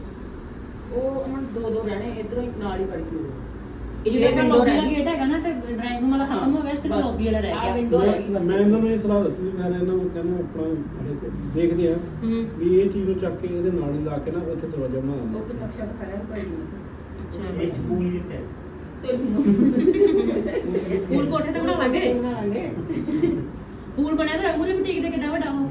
S1: ਉਹ ਅਮਨ ਦੋ ਦੋ ਰਹਿਣੇ ਇਧਰੋਂ ਹੀ ਨਾਲ ਹੀ ਪੜ ਕੇ
S5: ਇਹ ਜਿਹੜਾ
S1: window
S5: ਲੌਬੀ
S1: ਰਹਿ
S5: ਦਾ
S1: ਗਈ।
S5: ਗੇਟ ਹੈਗਾ ਨਾ ਤੇ ਡਰਾਇੰਗ ਰੂਮ ਵਾਲਾ ਖਤਮ ਹੋ ਗਿਆ ਸਿਰਫ
S1: ਬਸ।
S5: ਲੌਬੀ ਵਾਲਾ ਰਹਿ
S1: ਆਹ
S5: ਗਿਆ
S1: window ਰਹਿ ਗਈ
S2: ਮੈਂ
S1: ਬਸ।
S2: ਮੈਂ ਇਹਨਾਂ ਨੂੰ ਇਹ ਸਲਾਹ ਦੱਸੀ ਮੈਂ ਇਹਨਾਂ ਨੂੰ ਕਹਿੰਦਾ ਆਪਣਾ ਹਲੇ ਦੇਖਦੇ ਆ
S5: ਹੂੰ
S2: ਵੀ ਇਹ ਚੀਜ਼ ਨੂੰ ਚੱਕ ਕੇ ਇਹਦੇ ਨਾਲ ਹੀ ਲਾ ਕੇ ਨਾ ਉੱਥੇ ਦਰਵਾਜ਼ਾ ਬਣਾ
S1: ਉਹ
S2: ਦਿੰਦੇ
S1: ਤੇ ਨਕਸ਼ਾ ਦਿਖਾਇਆ ਪੜੀ
S5: ਅੱਛਾ
S2: ਸਕੂਲ ਕਿੱਥੇ
S1: ਤੇ
S5: ਫੂਲ ਕੋਠੇ ਤੇ ਬਣਾ ਲਾਂਗੇ
S1: ਬਣਾਵਾਂਗੇ
S5: ਫੂਲ ਬਣਿਆ ਤਾਂ ਮੂਰੇ ਬੁਟੀਕ ਦੇ ਕਿੱਡਾ ਵੱਡਾ ਉਹ?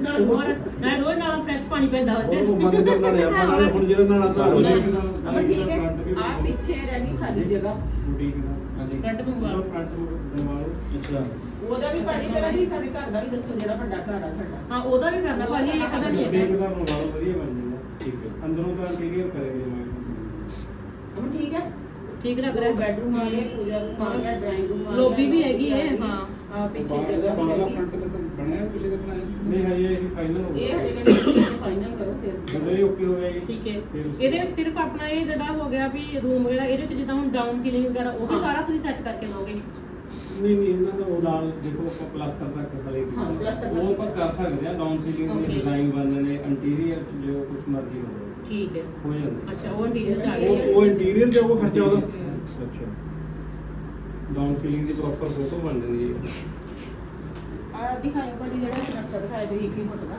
S5: ਨਾਲ ਹੋਰ ਨਾਲ ਰੋਜ਼ ਨਾਲ ਫਰੈਸ਼ ਪਾਣੀ ਪੈਂਦਾ ਉਹ ਚ
S2: ਉਹ ਬੰਦ ਕਰਨ ਵਾਲੇ ਆਪਾਂ ਨਾਲੇ ਹੁਣ ਜਿਹੜਾ ਨਾਲ ਆਉਂਦਾ ਹੋ ਜਾਏ
S1: ਅਮਨ ਠੀਕ ਹੈ। ਆ ਪਿੱਛੇ ਰਹਿ ਗਈ ਖਾਲੀ ਜਗ੍ਹਾ।
S4: ਬੁਟੀਕ ਦਾ ਹਾਂਜੀ।
S5: ਫਰੰਟ ਮੰਗਵਾ ਲਓ।
S4: ਫਰੰਟ ਬਣਵਾਓ
S2: ਅੱਛਾ।
S1: ਉਹਦਾ ਵੀ ਭਾਜੀ ਪਹਿਲਾਂ ਨਹੀਂ ਸਾਡੇ ਘਰ ਦਾ ਵੀ ਦੱਸੋ ਜਿਹੜਾ ਵੱਡਾ ਘਰ ਆ ਸਾਡਾ।
S5: ਹਾਂ ਉਹਦਾ ਵੀ ਕਰਨਾ ਭਾਜੀ ਇੱਕ ਦਾ ਨਹੀਂ
S4: ਬੁਟੀਕ
S5: ਹੈਗਾ
S4: ਦਾ ਬਣਵਾਓ ਵਧੀਆ ਬਣ ਜਾਂਦਾ
S2: ਠੀਕ ਹੈ।
S4: ਅੰਦਰੋਂ ਤਾਂ ਇੰਟੀਰੀਅਰ ਕਰੇਗੇ ਮੈਂ।
S1: ਅਮਨ ਠੀਕ ਹੈ?
S5: ਠੀਕ ਲੱਗ ਰਿਹਾ।
S1: ਬੈਡਰੂਮ ਆ ਗਏ ਪੂਜਾ ਰੂਮ ਆ ਗਿਆ ਡਰਾਇੰਗ ਰੂਮ ਆ ਗਿਆ।
S5: Lobby ਵੀ ਹੈਗੀ ਹੈ, ਹਾਂ।
S1: ਆ ਪਿੱਛੇ
S2: ਬਾਹਰ
S1: ਜਗ੍ਹਾ ਵੀ
S2: ਬਾਹਰਲਾ ਫਰੰਟ ਤੇ ਬਣਿਆ ਕਿਸੇ ਦੇ ਬਣਾਇਆ
S4: ਨਹੀਂ ਹਜੇ ਇਹ ਫਾਈਨਲ ਹੋ
S1: ਇਹ
S4: ਗਿਆ।
S1: ਹਜੇ ਕਹਿੰਦੇ ਫਾਈਨਲ ਕਰੋ ਫਿਰ।
S4: ਜਦੋਂ ਇਹ ਓਕੇ ਹੋ ਗਿਆ ਜੀ
S5: ਠੀਕ ਹੈ। ਇਹਦੇ ਵਿੱਚ ਸਿਰਫ ਆਪਣਾ ਇਹ ਜਿਹੜਾ ਹੋ ਗਿਆ ਵੀ ਰੂਮ ਵਗੈਰਾ ਇਹਦੇ ਵਿੱਚ ਜਿੱਦਾਂ ਹੁਣ ਡਾਊਨ ਸੀਲਿੰਗ ਵਗੈਰਾ ਉਹ ਵੀ
S1: ਹਾਂ।
S5: ਸਾਰਾ ਤੁਸੀਂ ਸੈੱਟ ਕਰਕੇ ਲਓਗੇ
S2: ਨਹੀਂ ਨਹੀਂ ਇਹਨਾਂ ਦਾ
S4: ਉਹ ਨਾਲ ਦੇਖੋ ਆਪਾਂ ਪਲਾਸਟਰ ਤੱਕ ਹਲੇ
S1: ਹਾਂ, ਪਲਾਸਟਰ ਤੱਕ।
S4: ਉਹ ਆਪਾਂ ਕਰ ਸਕਦੇ ਆ ਡਾਊਨ ਸੀਲਿੰਗ ਦੇ
S5: Okay.
S4: ਡਿਜ਼ਾਈਨ ਬਣ ਜਾਂਦੇ ਇੰਟੀਰੀਅਰ ਚ ਜੋ ਕੁਝ ਮਰਜ਼ੀ ਹੋ ਜਾਵੇ।
S5: ਠੀਕ ਹੈ।
S4: ਹੋ ਜਾਂਦਾ।
S5: ਅੱਛਾ ਉਹ ਇੰਟੀਰੀਅਰ ਚ ਆ ਗਿਆ
S2: ਉਹ- ਉਹ ਇੰਟੀਰੀਅਰ ਤੇ ਉਹ ਖਰਚਾ ਉਹਦਾ। ਅੱਛਾ।
S4: ਡਾਊਨ ਸੀਲਿੰਗ ਦੀ ਪ੍ਰੋਪਰ ਫੋਟੋ ਬਣ ਜਾਂਦੀ ਹੈ।
S1: ਆ ਦਿਖਾਇਓ ਭਾਜੀ ਜਿਹੜਾ ਨਕਸ਼ਾ ਦਿਖਾਇਆ ਤੁਸੀਂ 21 ਫੁੱਟ ਦਾ।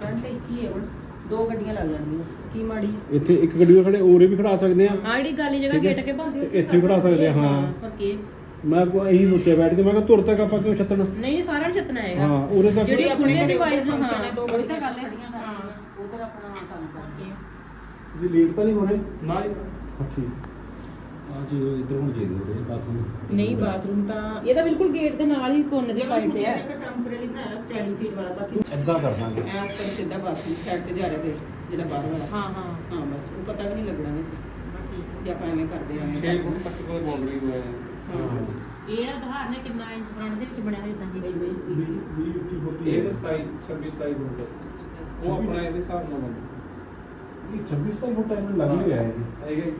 S1: ਫਰੰਟ ਇੱਕ ਹੀ ਹੈ ਹੁਣ ਦੋ ਗੱਡੀਆਂ ਲੱਗ ਜਾਣਗੀਆਂ ਕੀ ਮਾੜੀ ਹੈ?
S2: ਇੱਥੇ ਇੱਕ ਗੱਡੀ ਉਹ ਖੜੇ ਔਰੇ ਵੀ ਖੜਾ ਸਕਦੇ ਆ
S5: ਆਹ ਜਿਹੜੀ ਗਾਲੀ ਜਗ੍ਹਾ
S2: ਹੈ।
S5: ਗੇਟ ਕੇ ਬੰਦ
S2: ਤੇ ਇੱਥੇ ਵੀ ਖੜਾ ਸਕਦੇ ਆ, ਹਾਂ।
S5: ਪਰ ਕੀ
S2: ਮੈਂ ਕੋ ਇਹੀ ਸੋਚਿਆ ਬੈਠ ਕੇ ਮੈਂ ਕਿਹਾ ਤੁਰ ਤੱਕ ਆਪਾਂ ਕਿਉਂ ਛੱਤਣਾ?
S5: ਨਹੀਂ ਸਾਰਾ ਛੱਤਣਾ ਹੈਗਾ।
S2: ਹਾਂ ਉਰੇ ਤੱਕ
S5: ਜਿਹੜੀ
S1: ਆਪਣੇ
S5: ਦੀ ਵਾਈਜ਼
S1: function
S5: ਹਾਂ
S1: ਹੈ, ਦੋ
S5: ਉਹੀ ਤਾਂ ਗੱਲ ਹੈ ਹਾਂ
S1: ਉਧਰ ਆਪਣਾ ਕੰਮ ਕਰਕੇ
S2: ਜੀ ਲੇਟ ਤਾਂ ਨਹੀਂ ਹੋ ਰਹੇ
S4: ਨਾ ਜੀ।
S2: ਠੀਕ। ਆ ਚੀਜ਼ ਇਧਰ ਹੁਣ ਜੇ ਦੇ ਰਹੇ ਬਾਥਰੂਮ।
S1: ਨਹੀਂ ਬਾਥਰੂਮ ਤਾਂ
S5: ਇਹਦਾ ਬਿਲਕੁਲ ਗੇਟ ਦੇ ਨਾਲ ਹੀ ਕੋਨੇ ਦੀ ਸਾਈਡ ਤੇ ਹੈ।
S1: ਇੱਕ ਟੈਂਪਰੇਰੀ ਬਣਾਇਆ ਸਟੈਂਡਿੰਗ ਸੀਟ ਵਾਲਾ ਬਾਕੀ
S2: ਏਦਾਂ ਕਰ ਦਾਂਗੇ।
S1: ਐ ਉੱਪਰ ਸਿੱਧਾ ਬਾਥਰੂਮ ਸਾਈਡ ਤੇ ਜਾ ਰਹੇ ਤੇ ਜਿਹੜਾ ਬਾਹਰ ਵਾਲਾ।
S5: ਹਾਂ ਹਾਂ।
S1: ਹਾਂ ਬਸ ਉਹ ਪਤਾ ਵੀ ਨਹੀਂ ਲੱਗਣਾ ਵਿੱਚ।
S5: ਬਸ ਠੀਕ
S1: ਜੇ ਆਪਾਂ ਐਵੇਂ ਕਰਦੇ ਆਂ
S4: 6 ਫੁੱਟ ਤੱਕ ਕੋਈ ਬਾਉਂਡਰੀ ਹੋਇਆ।
S5: ਇਹ ਜਿਹੜਾ ਉਦਾਹਰਨ ਹੈ ਕਿੰਨਾ ਇੰਚ ਫਰੰਟ ਦੇ ਵਿੱਚ ਬਣਿਆ ਹੋਇਆ ਇਦਾਂ ਹੀ
S2: ਵੀ ਵੀ 50 ਫੁੱਟ
S4: ਇਹ ਤਾਂ 27 26 27 ਫੁੱਟ ਦਾ। ਉਹ ਆਪਣਾ ਇਹਦੇ ਹਿਸਾਬ ਨਾਲ ਬਣਦਾ।
S2: 26 ਤਾਂ ਫੁੱਟ ਐਵੇਂ ਲੱਗ ਹੀ ਰਿਹਾ ਹੈ। ਜੀ
S4: ਹੈਗੇ।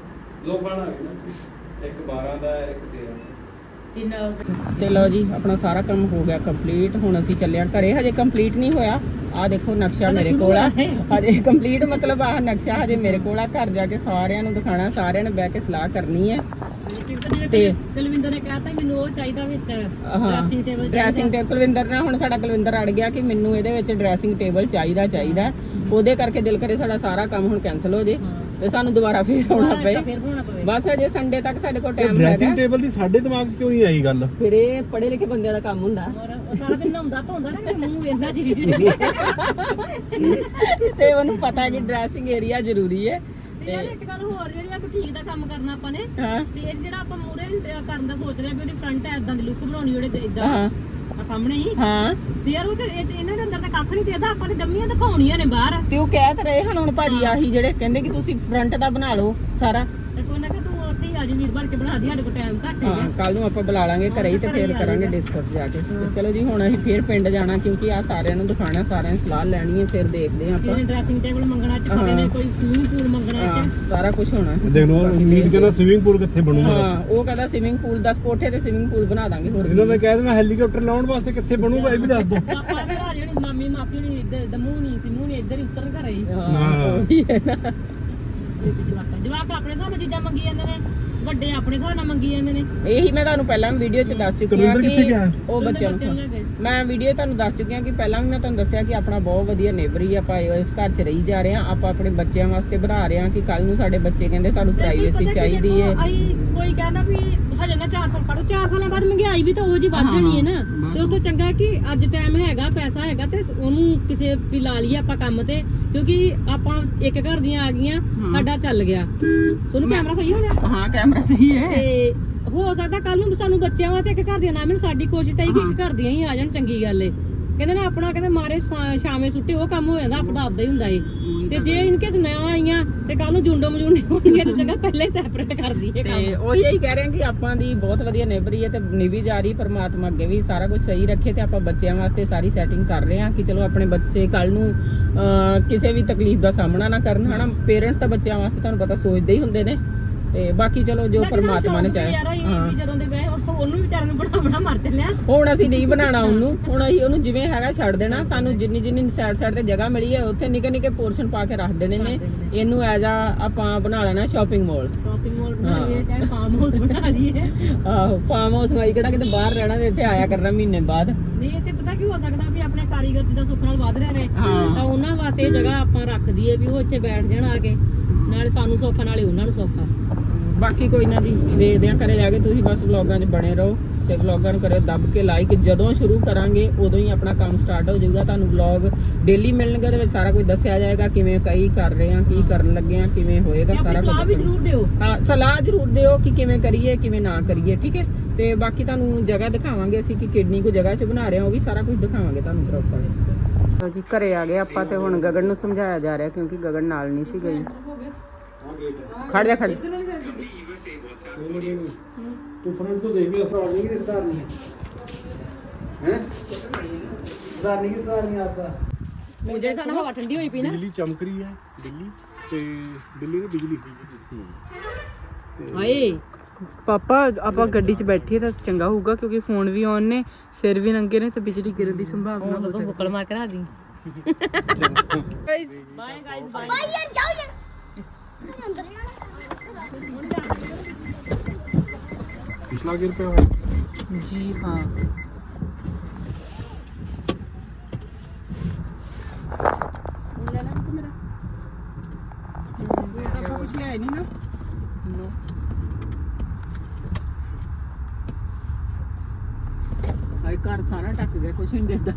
S4: ਲੋਕਾਂ ਨਾਲ ਹੈ ਨਾ ਇੱਕ 12 ਦਾ ਹੈ, ਇੱਕ 13 ਦਾ।
S5: ਤਿੰਨ
S1: ਤੇ ਲਓ ਜੀ ਆਪਣਾ ਸਾਰਾ ਕੰਮ ਹੋ ਗਿਆ ਕੰਪਲੀਟ ਹੁਣ ਅਸੀਂ ਚੱਲੇ ਆਂ ਘਰੇ ਹਜੇ ਕੰਪਲੀਟ ਨਹੀਂ ਹੋਇਆ। ਆ ਦੇਖੋ ਨਕਸ਼ਾ ਮੇਰੇ ਕੋਲ ਆ। ਹਜੇ ਕੰਪਲੀਟ ਮਤਲਬ ਆ ਨਕਸ਼ਾ ਹਜੇ ਮੇਰੇ ਕੋਲ ਆ। ਘਰ ਜਾ ਕੇ ਸਾਰਿਆਂ ਨੂੰ ਦਿਖਾਣਾ ਸਾਰਿਆਂ ਨੇ ਬਹਿ ਕੇ ਸਲਾਹ ਕਰਨੀ ਹੈ। ਤੇ-
S5: ਕੁਲਵਿੰਦਰ ਨੇ ਕਹਿਤਾ ਮੈਨੂੰ ਉਹ ਚਾਹੀਦਾ ਵਿੱਚ। Dressing table
S1: dressing table Kulwinder ਨਾਲ ਹੁਣ ਸਾਡਾ ਕੁਲਵਿੰਦਰ ਅੜ ਗਿਆ ਕਿ ਮੈਨੂੰ ਇਹਦੇ ਵਿੱਚ ਡਰੈਸਿੰਗ ਟੇਬਲ ਚਾਹੀਦਾ ਚਾਹੀਦਾ। ਉਹਦੇ ਕਰਕੇ ਦਿਲ ਕਰੇ ਸਾਡਾ ਸਾਰਾ ਕੰਮ ਹੁਣ ਕੈਨਸਲ ਹੋ ਜੇ। ਤੇ ਸਾਨੂੰ ਦੁਬਾਰਾ ਫੇਰ ਆਉਣਾ ਪਏ
S5: ਫਿਰ ਬਣਾਉਣਾ ਪਵੇ।
S1: ਬਸ ਹਜੇ ਸੰਡੇ ਤੱਕ ਸਾਡੇ ਕੋਲ ਟਾਈਮ
S2: ਡਰੈਸਿੰਗ
S1: ਹੈਗਾ
S2: ਟੇਬਲ ਦੀ ਸਾਡੇ ਦਿਮਾਗ 'ਚ ਕਿਉਂ ਨਹੀਂ ਆਈ ਗੱਲ?
S1: ਫਿਰ ਇਹ ਪੜ੍ਹੇ ਲਿਖੇ ਬੰਦਿਆਂ ਦਾ ਕੰਮ ਹੁੰਦਾ।
S5: ਔਰ ਉਹ ਸਾਰਾ ਦਿਨ ਨਹਾਉਂਦਾ ਧੋਂਦਾ ਨਾ ਮੂੰਹ ਵੇਖਦਾ ਸੀ ਸੀ
S1: ਤੇ ਉਹਨੂੰ ਪਤਾ ਕਿ ਡਰੈਸਿੰਗ ਏਰੀਆ ਜ਼ਰੂਰੀ ਹੈ।
S5: ਤੇ ਯਾਰ ਇੱਕ ਗੱਲ ਹੋਰ ਜਿਹੜੀ ਆ ਬੁਟੀਕ ਦਾ ਕੰਮ ਕਰਨਾ ਆਪਾਂ ਨੇ
S1: ਹਾਂ।
S5: ਤੇ ਇਹ ਜਿਹੜਾ ਆਪਾਂ ਮੂਰੇ ਕਰਨ ਦਾ ਸੋਚ ਰਹੇ ਆ ਵੀ ਉਹਦੀ ਫਰੰਟ ਐ ਇਦਾਂ ਦੀ ਲੁੱਕ ਬਣਾਉਣੀ ਉਹਦੇ ਇਦਾਂ
S1: ਹਾਂ।
S5: ਆ ਸਾਹਮਣੇ ਹੀ।
S1: ਹਾਂ।
S5: ਤੇ ਯਾਰ ਉਹ ਤੇ ਇਹ ਤੇ ਇਹਨਾਂ ਦੇ ਅੰਦਰ ਤਾਂ ਕੱਖ ਨਹੀਂ ਦੇਦਾ ਆਪਾਂ ਤੇ ਡੰਮੀਆਂ ਦਿਖਾਉਣੀਆਂ ਨੇ ਬਾਹਰ।
S1: ਤੇ ਉਹ ਕਹਿ ਤਾਂ ਰਹੇ ਹਨ ਹੁਣ ਭਾਜੀ ਆਹੀ ਜਿਹੜੇ ਕਹਿੰਦੇ ਕਿ ਤੁਸੀਂ ਫਰੰਟ ਦਾ ਬਣਾ ਲਓ ਸਾਰਾ।
S5: ਤੇ ਕੋਈ ਨਾ ਕਿ ਹੀ ਆ ਜੀ ਵੀਰ ਭਰ ਕੇ ਬਣਾ ਦੀ ਸਾਡੇ ਕੋਲ ਟਾਈਮ ਘੱਟ
S1: ਹਾਂ
S5: ਹੈ
S1: ਕੱਲ ਨੂੰ ਆਪਾਂ ਬੁਲਾ ਲਾਂਗੇ ਘਰੇ ਹੀ ਤੇ ਫਿਰ ਕਰਾਂਗੇ ਡਿਸਕਸ ਜਾ ਕੇ। ਤੇ ਚਲੋ ਜੀ ਹੁਣ ਅਸੀਂ ਫਿਰ ਪਿੰਡ ਜਾਣਾ ਕਿਉਂਕਿ ਆ ਸਾਰਿਆਂ ਨੂੰ ਦਿਖਾਣਾ ਸਾਰਿਆਂ ਨੇ ਸਲਾਹ ਲੈਣੀ ਹੈ ਫਿਰ ਦੇਖਦੇ ਹਾਂ ਆਪਾਂ।
S5: ਇਹਨੇ ਡਰੈਸਿੰਗ ਟੇਬਲ ਮੰਗਣਾ ਚ
S1: ਹਾਂ।
S5: ਨੇ ਕੋਈ ਸਵਿਮਿੰਗ ਪੂਲ ਮੰਗਣਾ
S1: ਹਾਂ, ਸਾਰਾ ਕੁਝ ਹੋਣਾ।
S2: ਦੇਖ ਲਓ ਉਮੀਦ ਕਹਿੰਦਾ ਸਵਿਮਿੰਗ ਪੂਲ ਕਿੱਥੇ ਬਣੂਗਾ
S1: ਹਾਂ ਉਹ ਕਹਿੰਦਾ ਸਵਿਮਿੰਗ ਪੂਲ 10 ਕੋਠੇ ਤੇ ਸਵਿਮਿੰਗ ਪੂਲ ਬਣਾ ਦਾਂਗੇ ਹੋਰ
S2: ਇਹਨਾਂ ਨੇ ਕਹਿ ਦੇਣਾ ਹੈਲੀਕਾਪਟਰ ਲਾਉਣ ਵਾਸਤੇ ਕਿੱਥੇ ਬਣੂਗਾ ਇਹ ਵੀ ਦੱਸ ਦਿਓ
S5: ਪਾਪਾ ਦੇ ਘਰ ਜਿਹੜੀ ਮਾਮੀ ਮਾਸੀ ਨਹੀਂ ਇੱਧਰ ਦਮੂ ਨਹੀਂ ਸਿਮੂ ਨਹੀਂ ਇੱਧਰ ਹੀ ਉਤਰਨ ਘਰੇ ਹੀ।
S1: ਹਾਂ ਉਹੀ ਹੈ ਨਾ।
S5: ਇਹ ਵੀ ਜਵਾਕ ਜਵਾਕ ਆਪਣੇ ਹਿਸਾਬ ਨਾਲ ਚੀਜ਼ਾਂ ਮੰਗੀ ਜਾਂਦੇ ਨੇ ਵੱਡੇ ਆਪਣੇ ਹਿਸਾਬ ਨਾਲ ਮੰਗੀ ਜਾਂਦੇ ਨੇ
S1: ਇਹੀ ਮੈਂ ਤੁਹਾਨੂੰ ਪਹਿਲਾਂ ਵੀਡੀਓ 'ਚ ਦੱਸ ਚੁੱਕੀ ਹਾਂ
S2: ਕੁਲਵਿੰਦਰ ਕਿੱਥੇ
S1: ਕਿ
S2: ਗਿਆ?
S1: ਉਹ ਬੱਚਿਆਂ
S5: ਬੱਚਿਆਂ
S1: ਨੂੰ
S5: ਨੂੰ ਲੈ ਕੇ।
S1: ਮੈਂ ਵੀਡੀਓ ਤੁਹਾਨੂੰ ਦੱਸ ਚੁੱਕੀ ਹਾਂ ਕਿ ਪਹਿਲਾਂ ਵੀ ਮੈਂ ਤੁਹਾਨੂੰ ਦੱਸਿਆ ਕਿ ਆਪਣਾ ਬਹੁਤ ਵਧੀਆ ਨੇਬਰ ਹੀ ਆਪਾਂ ਇਸ ਘਰ 'ਚ ਰਹੀ ਜਾ ਰਹੇ ਹਾਂ ਆਪਾਂ ਆਪਣੇ ਬੱਚਿਆਂ ਵਾਸਤੇ ਬਣਾ ਰਹੇ ਹਾਂ ਕਿ ਕੱਲ ਨੂੰ ਸਾਡੇ ਬੱਚੇ ਕਹਿੰਦੇ ਸਾਨੂੰ ਪ੍ਰਾਈਵੇਸੀ ਚਾਹੀਦੀ ਹੈ
S5: ਆਈ ਕੋਈ ਕਹਿੰਦਾ ਵੀ ਹਜੇ ਨਾ 4 ਸਾਲ ਪੜੋ 4 ਸਾਲਾਂ ਬਾਅਦ ਮਹਿੰਗਾਈ ਵੀ ਤਾਂ ਉਹ ਜੀ ਵੱਧ
S1: ਹਾਂ,
S5: ਜਾਣੀ ਹੈ ਨਾ।
S1: ਬਸ।
S5: ਤੇ ਉਹ ਤੋਂ ਚੰਗਾ ਕਿ ਅੱਜ ਟਾਈਮ ਹੈਗਾ ਪੈਸਾ ਹੈਗਾ ਤੇ ਉਹਨੂੰ ਕਿਸੇ ਵੀ ਲਾ ਲਈਏ ਆਪਾਂ ਕੰਮ ਤੇ ਕਿਉਂਕਿ ਆਪਾਂ ਇੱਕ ਘਰ ਦੀਆਂ ਆ ਗਈਆਂ ਸਾਡਾ ਚੱਲ ਗਿਆ। ਸੋਨੂੰ ਕੈਮਰਾ ਸਹੀ ਹੋ ਗਿਆ
S1: ਹਾਂ ਕੈਮਰਾ ਸਹੀ ਹੈ।
S5: ਤੇ ਹੋ ਸਕਦਾ ਕੱਲ ਨੂੰ ਸਾਨੂੰ ਬੱਚਿਆਂ ਵਾਸਤੇ ਇੱਕ ਘਰ ਦੀਆਂ ਨਾ ਮਿਲਣ ਸਾਡੀ ਕੋਸ਼ਿਸ਼ ਤਾਂ ਇਹ ਕਿ ਇੱਕ ਘਰ ਦੀਆਂ ਹੀ ਆ ਜਾਣ ਚੰਗੀ ਗੱਲ ਏ। ਕਹਿੰਦੇ ਨਾ ਆਪਣਾ ਕਹਿੰਦੇ ਮਾਰੇ ਸ਼ਾ- ਛਾਵੇਂ ਸੁੱਟੇ ਉਹ ਕੰਮ ਹੋ ਜਾਂਦਾ ਆਪਦਾ ਆਪਦਾ ਹੀ ਹੁੰਦਾ ਏ। ਤੇ ਜੇ ਇਨ ਕੇਸ ਨਾ ਆਈਆਂ ਤੇ ਕੱਲ ਨੂੰ ਜੁੰਡੋ ਮਜੁੰਡੇ ਹੋਣਗੇ ਤੇ ਚੰਗਾ ਪਹਿਲੇ ਸੈਪਰੇਟ ਕਰ ਦਈਏ
S1: ਤੇ ਉਹੀ ਹੀ ਕਹਿ ਰਹੇ ਹਾਂ ਕਿ ਆਪਾਂ ਦੀ ਬਹੁਤ ਵਧੀਆ ਨੇਬਰੀ ਹੈ ਤੇ ਨਿਭੀ ਜਾ ਰਹੀ ਪਰਮਾਤਮਾ ਅੱਗੇ ਵੀ ਸਾਰਾ ਕੁਝ ਸਹੀ ਰੱਖੇ ਤੇ ਆਪਾਂ ਬੱਚਿਆਂ ਵਾਸਤੇ ਸਾਰੀ ਸੈਟਿੰਗ ਕਰ ਰਹੇ ਹਾਂ ਕਿ ਚਲੋ ਆਪਣੇ ਬੱਚੇ ਕੱਲ ਨੂੰ ਅਹ, ਕਿਸੇ ਵੀ ਤਕਲੀਫ ਦਾ ਸਾਹਮਣਾ ਨਾ ਕਰਨ ਹਨਾ? ਪੇਰੈਂਟਸ ਤਾਂ ਬੱਚਿਆਂ ਵਾਸਤੇ ਤੁਹਾਨੂੰ ਪਤਾ ਸੋਚਦੇ ਹੀ ਹੁੰਦੇ ਨੇ। ਤੇ ਬਾਕੀ ਚਲੋ ਜੋ ਪਰਮਾਤਮਾ ਨੇ ਚਾਹਿਆ। ਹਾਂ।
S5: ਜਦੋਂ ਦੇ ਵਿਆਹ ਉਹ- ਉਹਨੂੰ ਵਿਚਾਰੇ ਨੂੰ ਬਣਾ ਬਣਾ ਮਰ ਚੱਲਿਆ।
S1: ਹੁਣ ਅਸੀਂ ਨਹੀਂ ਬਣਾਉਣਾ ਉਹਨੂੰ। ਹੁਣ ਅਸੀਂ ਉਹਨੂੰ ਜਿਵੇਂ ਹੈਗਾ ਛੱਡ ਦੇਣਾ। ਸਾਨੂੰ ਜਿੰਨੀ ਜਿੰਨੀ ਸਾਈਡ ਸਾਈਡ ਤੇ ਜਗ੍ਹਾ ਮਿਲੀ ਹੈ ਉੱਥੇ ਨਿੱਕੇ ਨਿੱਕੇ ਪੋਰਸ਼ਨ ਪਾ ਕੇ ਰੱਖ ਦੇਣੇ ਨੇ। ਇਹਨੂੰ ਐਜ਼ ਆ ਆਪਾਂ ਬਣਾ ਲੈਣਾ ਸ਼ਾਪਿੰਗ ਮਾਲ
S5: ਸ਼ਾਪਿੰਗ ਮਾਲ ਬਣਾ ਲਈਏ ਚਾਹੇ ਫਾਰਮ ਹਾਊਸ ਬਣਾ ਲਈਏ।
S1: ਆਹੋ ਫਾਰਮ ਹਾਊਸ ਵਾਈ ਕਿਹੜਾ ਕਿਤੇ ਬਾਹਰ ਰਹਿਣਾ ਤੇ ਇੱਥੇ ਆਇਆ ਕਰਨਾ ਮਹੀਨੇ ਬਾਅਦ।
S5: ਨਹੀਂ ਤੇ ਪਤਾ ਕੀ ਹੋ ਸਕਦਾ ਵੀ ਆਪਣੇ ਕਾਰੀਗਰ ਜਿੱਦਾਂ ਸੁੱਖ ਨਾਲ ਵਧ ਰਹੇ ਨੇ। ਤਾਂ ਉਹਨਾਂ ਵਾਸਤੇ ਜਗ੍ਹਾ ਆਪਾਂ ਰੱਖ ਦਈਏ ਵੀ ਉਹ ਇੱਥੇ ਬੈਠ ਜਾਣ ਆ ਕੇ। ਨਾਲੇ ਸਾਨੂੰ ਸੌਖਾ ਨਾਲੇ ਉਹਨਾਂ ਨੂੰ ਸੌਖਾ।
S1: ਬਾਕੀ ਕੋਈ ਨਾ ਜੀ ਦੇਖਦੇ ਆ ਘਰੇ ਜਾ ਕੇ ਤੁਸੀਂ ਬਸ ਵਲੌਗਾਂ 'ਚ ਬਣੇ ਰਹੋ ਤੇ ਵਲੌਗਾਂ ਨੂੰ ਕਰਿਓ ਦੱਬ ਕੇ ਲਾਈਕ ਜਦੋਂ ਸ਼ੁਰੂ ਕਰਾਂਗੇ ਉਦੋਂ ਹੀ ਆਪਣਾ ਕੰਮ ਸਟਾਰਟ ਹੋ ਜਾਊਗਾ। ਤੁਹਾਨੂੰ ਵਲੌਗ ਡੇਲੀ ਮਿਲਣਗੇ ਉਹਦੇ ਵਿੱਚ ਸਾਰਾ ਕੁਝ ਦੱਸਿਆ ਜਾਏਗਾ ਕਿਵੇਂ ਕਈ ਕਰ ਰਹੇ ਆ ਕੀ ਕਰਨ ਲੱਗੇ ਆ ਕਿਵੇਂ ਹੋਏਗਾ ਸਾਰਾ ਕੁਝ
S5: ਸਲਾਹ ਵੀ। ਜ਼ਰੂਰ ਦਿਓ।
S1: ਹਾਂ ਸਲਾਹ ਜ਼ਰੂਰ ਦਿਓ ਕਿ ਕਿਵੇਂ ਕਰੀਏ ਕਿਵੇਂ ਨਾ ਕਰੀਏ ਠੀਕ ਹੈ? ਤੇ ਬਾਕੀ ਤੁਹਾਨੂੰ ਜਗ੍ਹਾ ਦਿਖਾਵਾਂਗੇ ਅਸੀਂ ਕਿ ਕਿੰਨੀ ਕੁ ਜਗ੍ਹਾ 'ਚ ਬਣਾ ਰਹੇ ਹਾਂ ਉਹ ਵੀ ਸਾਰਾ ਕੁਝ ਦਿਖਾਵਾਂਗੇ ਤੁਹਾਨੂੰ ਪ੍ਰੋਪਰ ਜੀ ਘਰੇ ਆ ਗਏ ਆਪਾਂ ਤੇ ਹੁਣ ਗਗਨ ਨੂੰ ਸਮਝਾਇਆ ਜਾ ਰਿਹਾ ਕਿਉਂਕਿ ਗਗਨ ਨਾਲ ਨਹੀਂ ਸੀ ਗਈ। ਖੜ ਜਾ ਖੜ
S2: ਤੂੰ ਫਰੰਟ ਤੋਂ ਦੇਖ ਵੀ ਅਸਰ ਨਹੀਂ ਕਿ ਨਹੀਂ ਹੈ ਹੈ ਰਿਸ਼ਤੇਦਾਰ ਨਹੀਂ ਕਿ ਸਾਰ ਨਹੀਂ ਆਤਾ
S5: ਜਿਹੜੇ ਸਾਨੂੰ ਹਵਾ ਠੰਡੀ ਹੋਈ ਪਈ ਨਾ
S2: ਬਿਜਲੀ ਚਮਕ ਰਹੀ ਹੈ ਦਿੱਲੀ ਤੇ ਦਿੱਲੀ ਦੀ ਬਿਜਲੀ
S5: ਹਾਏ।
S3: ਪਾਪਾ ਆਪਾਂ ਗੱਡੀ 'ਚ ਬੈਠੀਏ ਤਾਂ ਚੰਗਾ ਹੋਊਗਾ ਕਿਉਂਕਿ ਫੋਨ ਵੀ ਔਨ ਨੇ ਸਿਰ ਵੀ ਨੰਗੇ ਨੇ ਤੇ ਬਿਜਲੀ ਗਿਰਨ ਦੀ ਸੰਭਾਵਨਾ ਹੋ ਸਕਦੀ
S5: ਬੁੱਕਲ ਮਾਰ ਕੇ ਰੱਖ ਦੀ। ਬਾਏ ਗਾਇਸ ਬਾਏ
S2: ਪਿਛਲਾ ਗਿਰ ਪਿਆ ਹੋਇਆ?
S3: ਜੀ ਹਾਂ।
S1: ਕੁਝ ਲਿਆਇਆ ਨਹੀਂ ਨਾ ਹਾਏ ਘਰ ਸਾਰਾ ਟੱਕ ਗਿਆ ਕੁਝ ਨਹੀਂ ਦਿਖਦਾ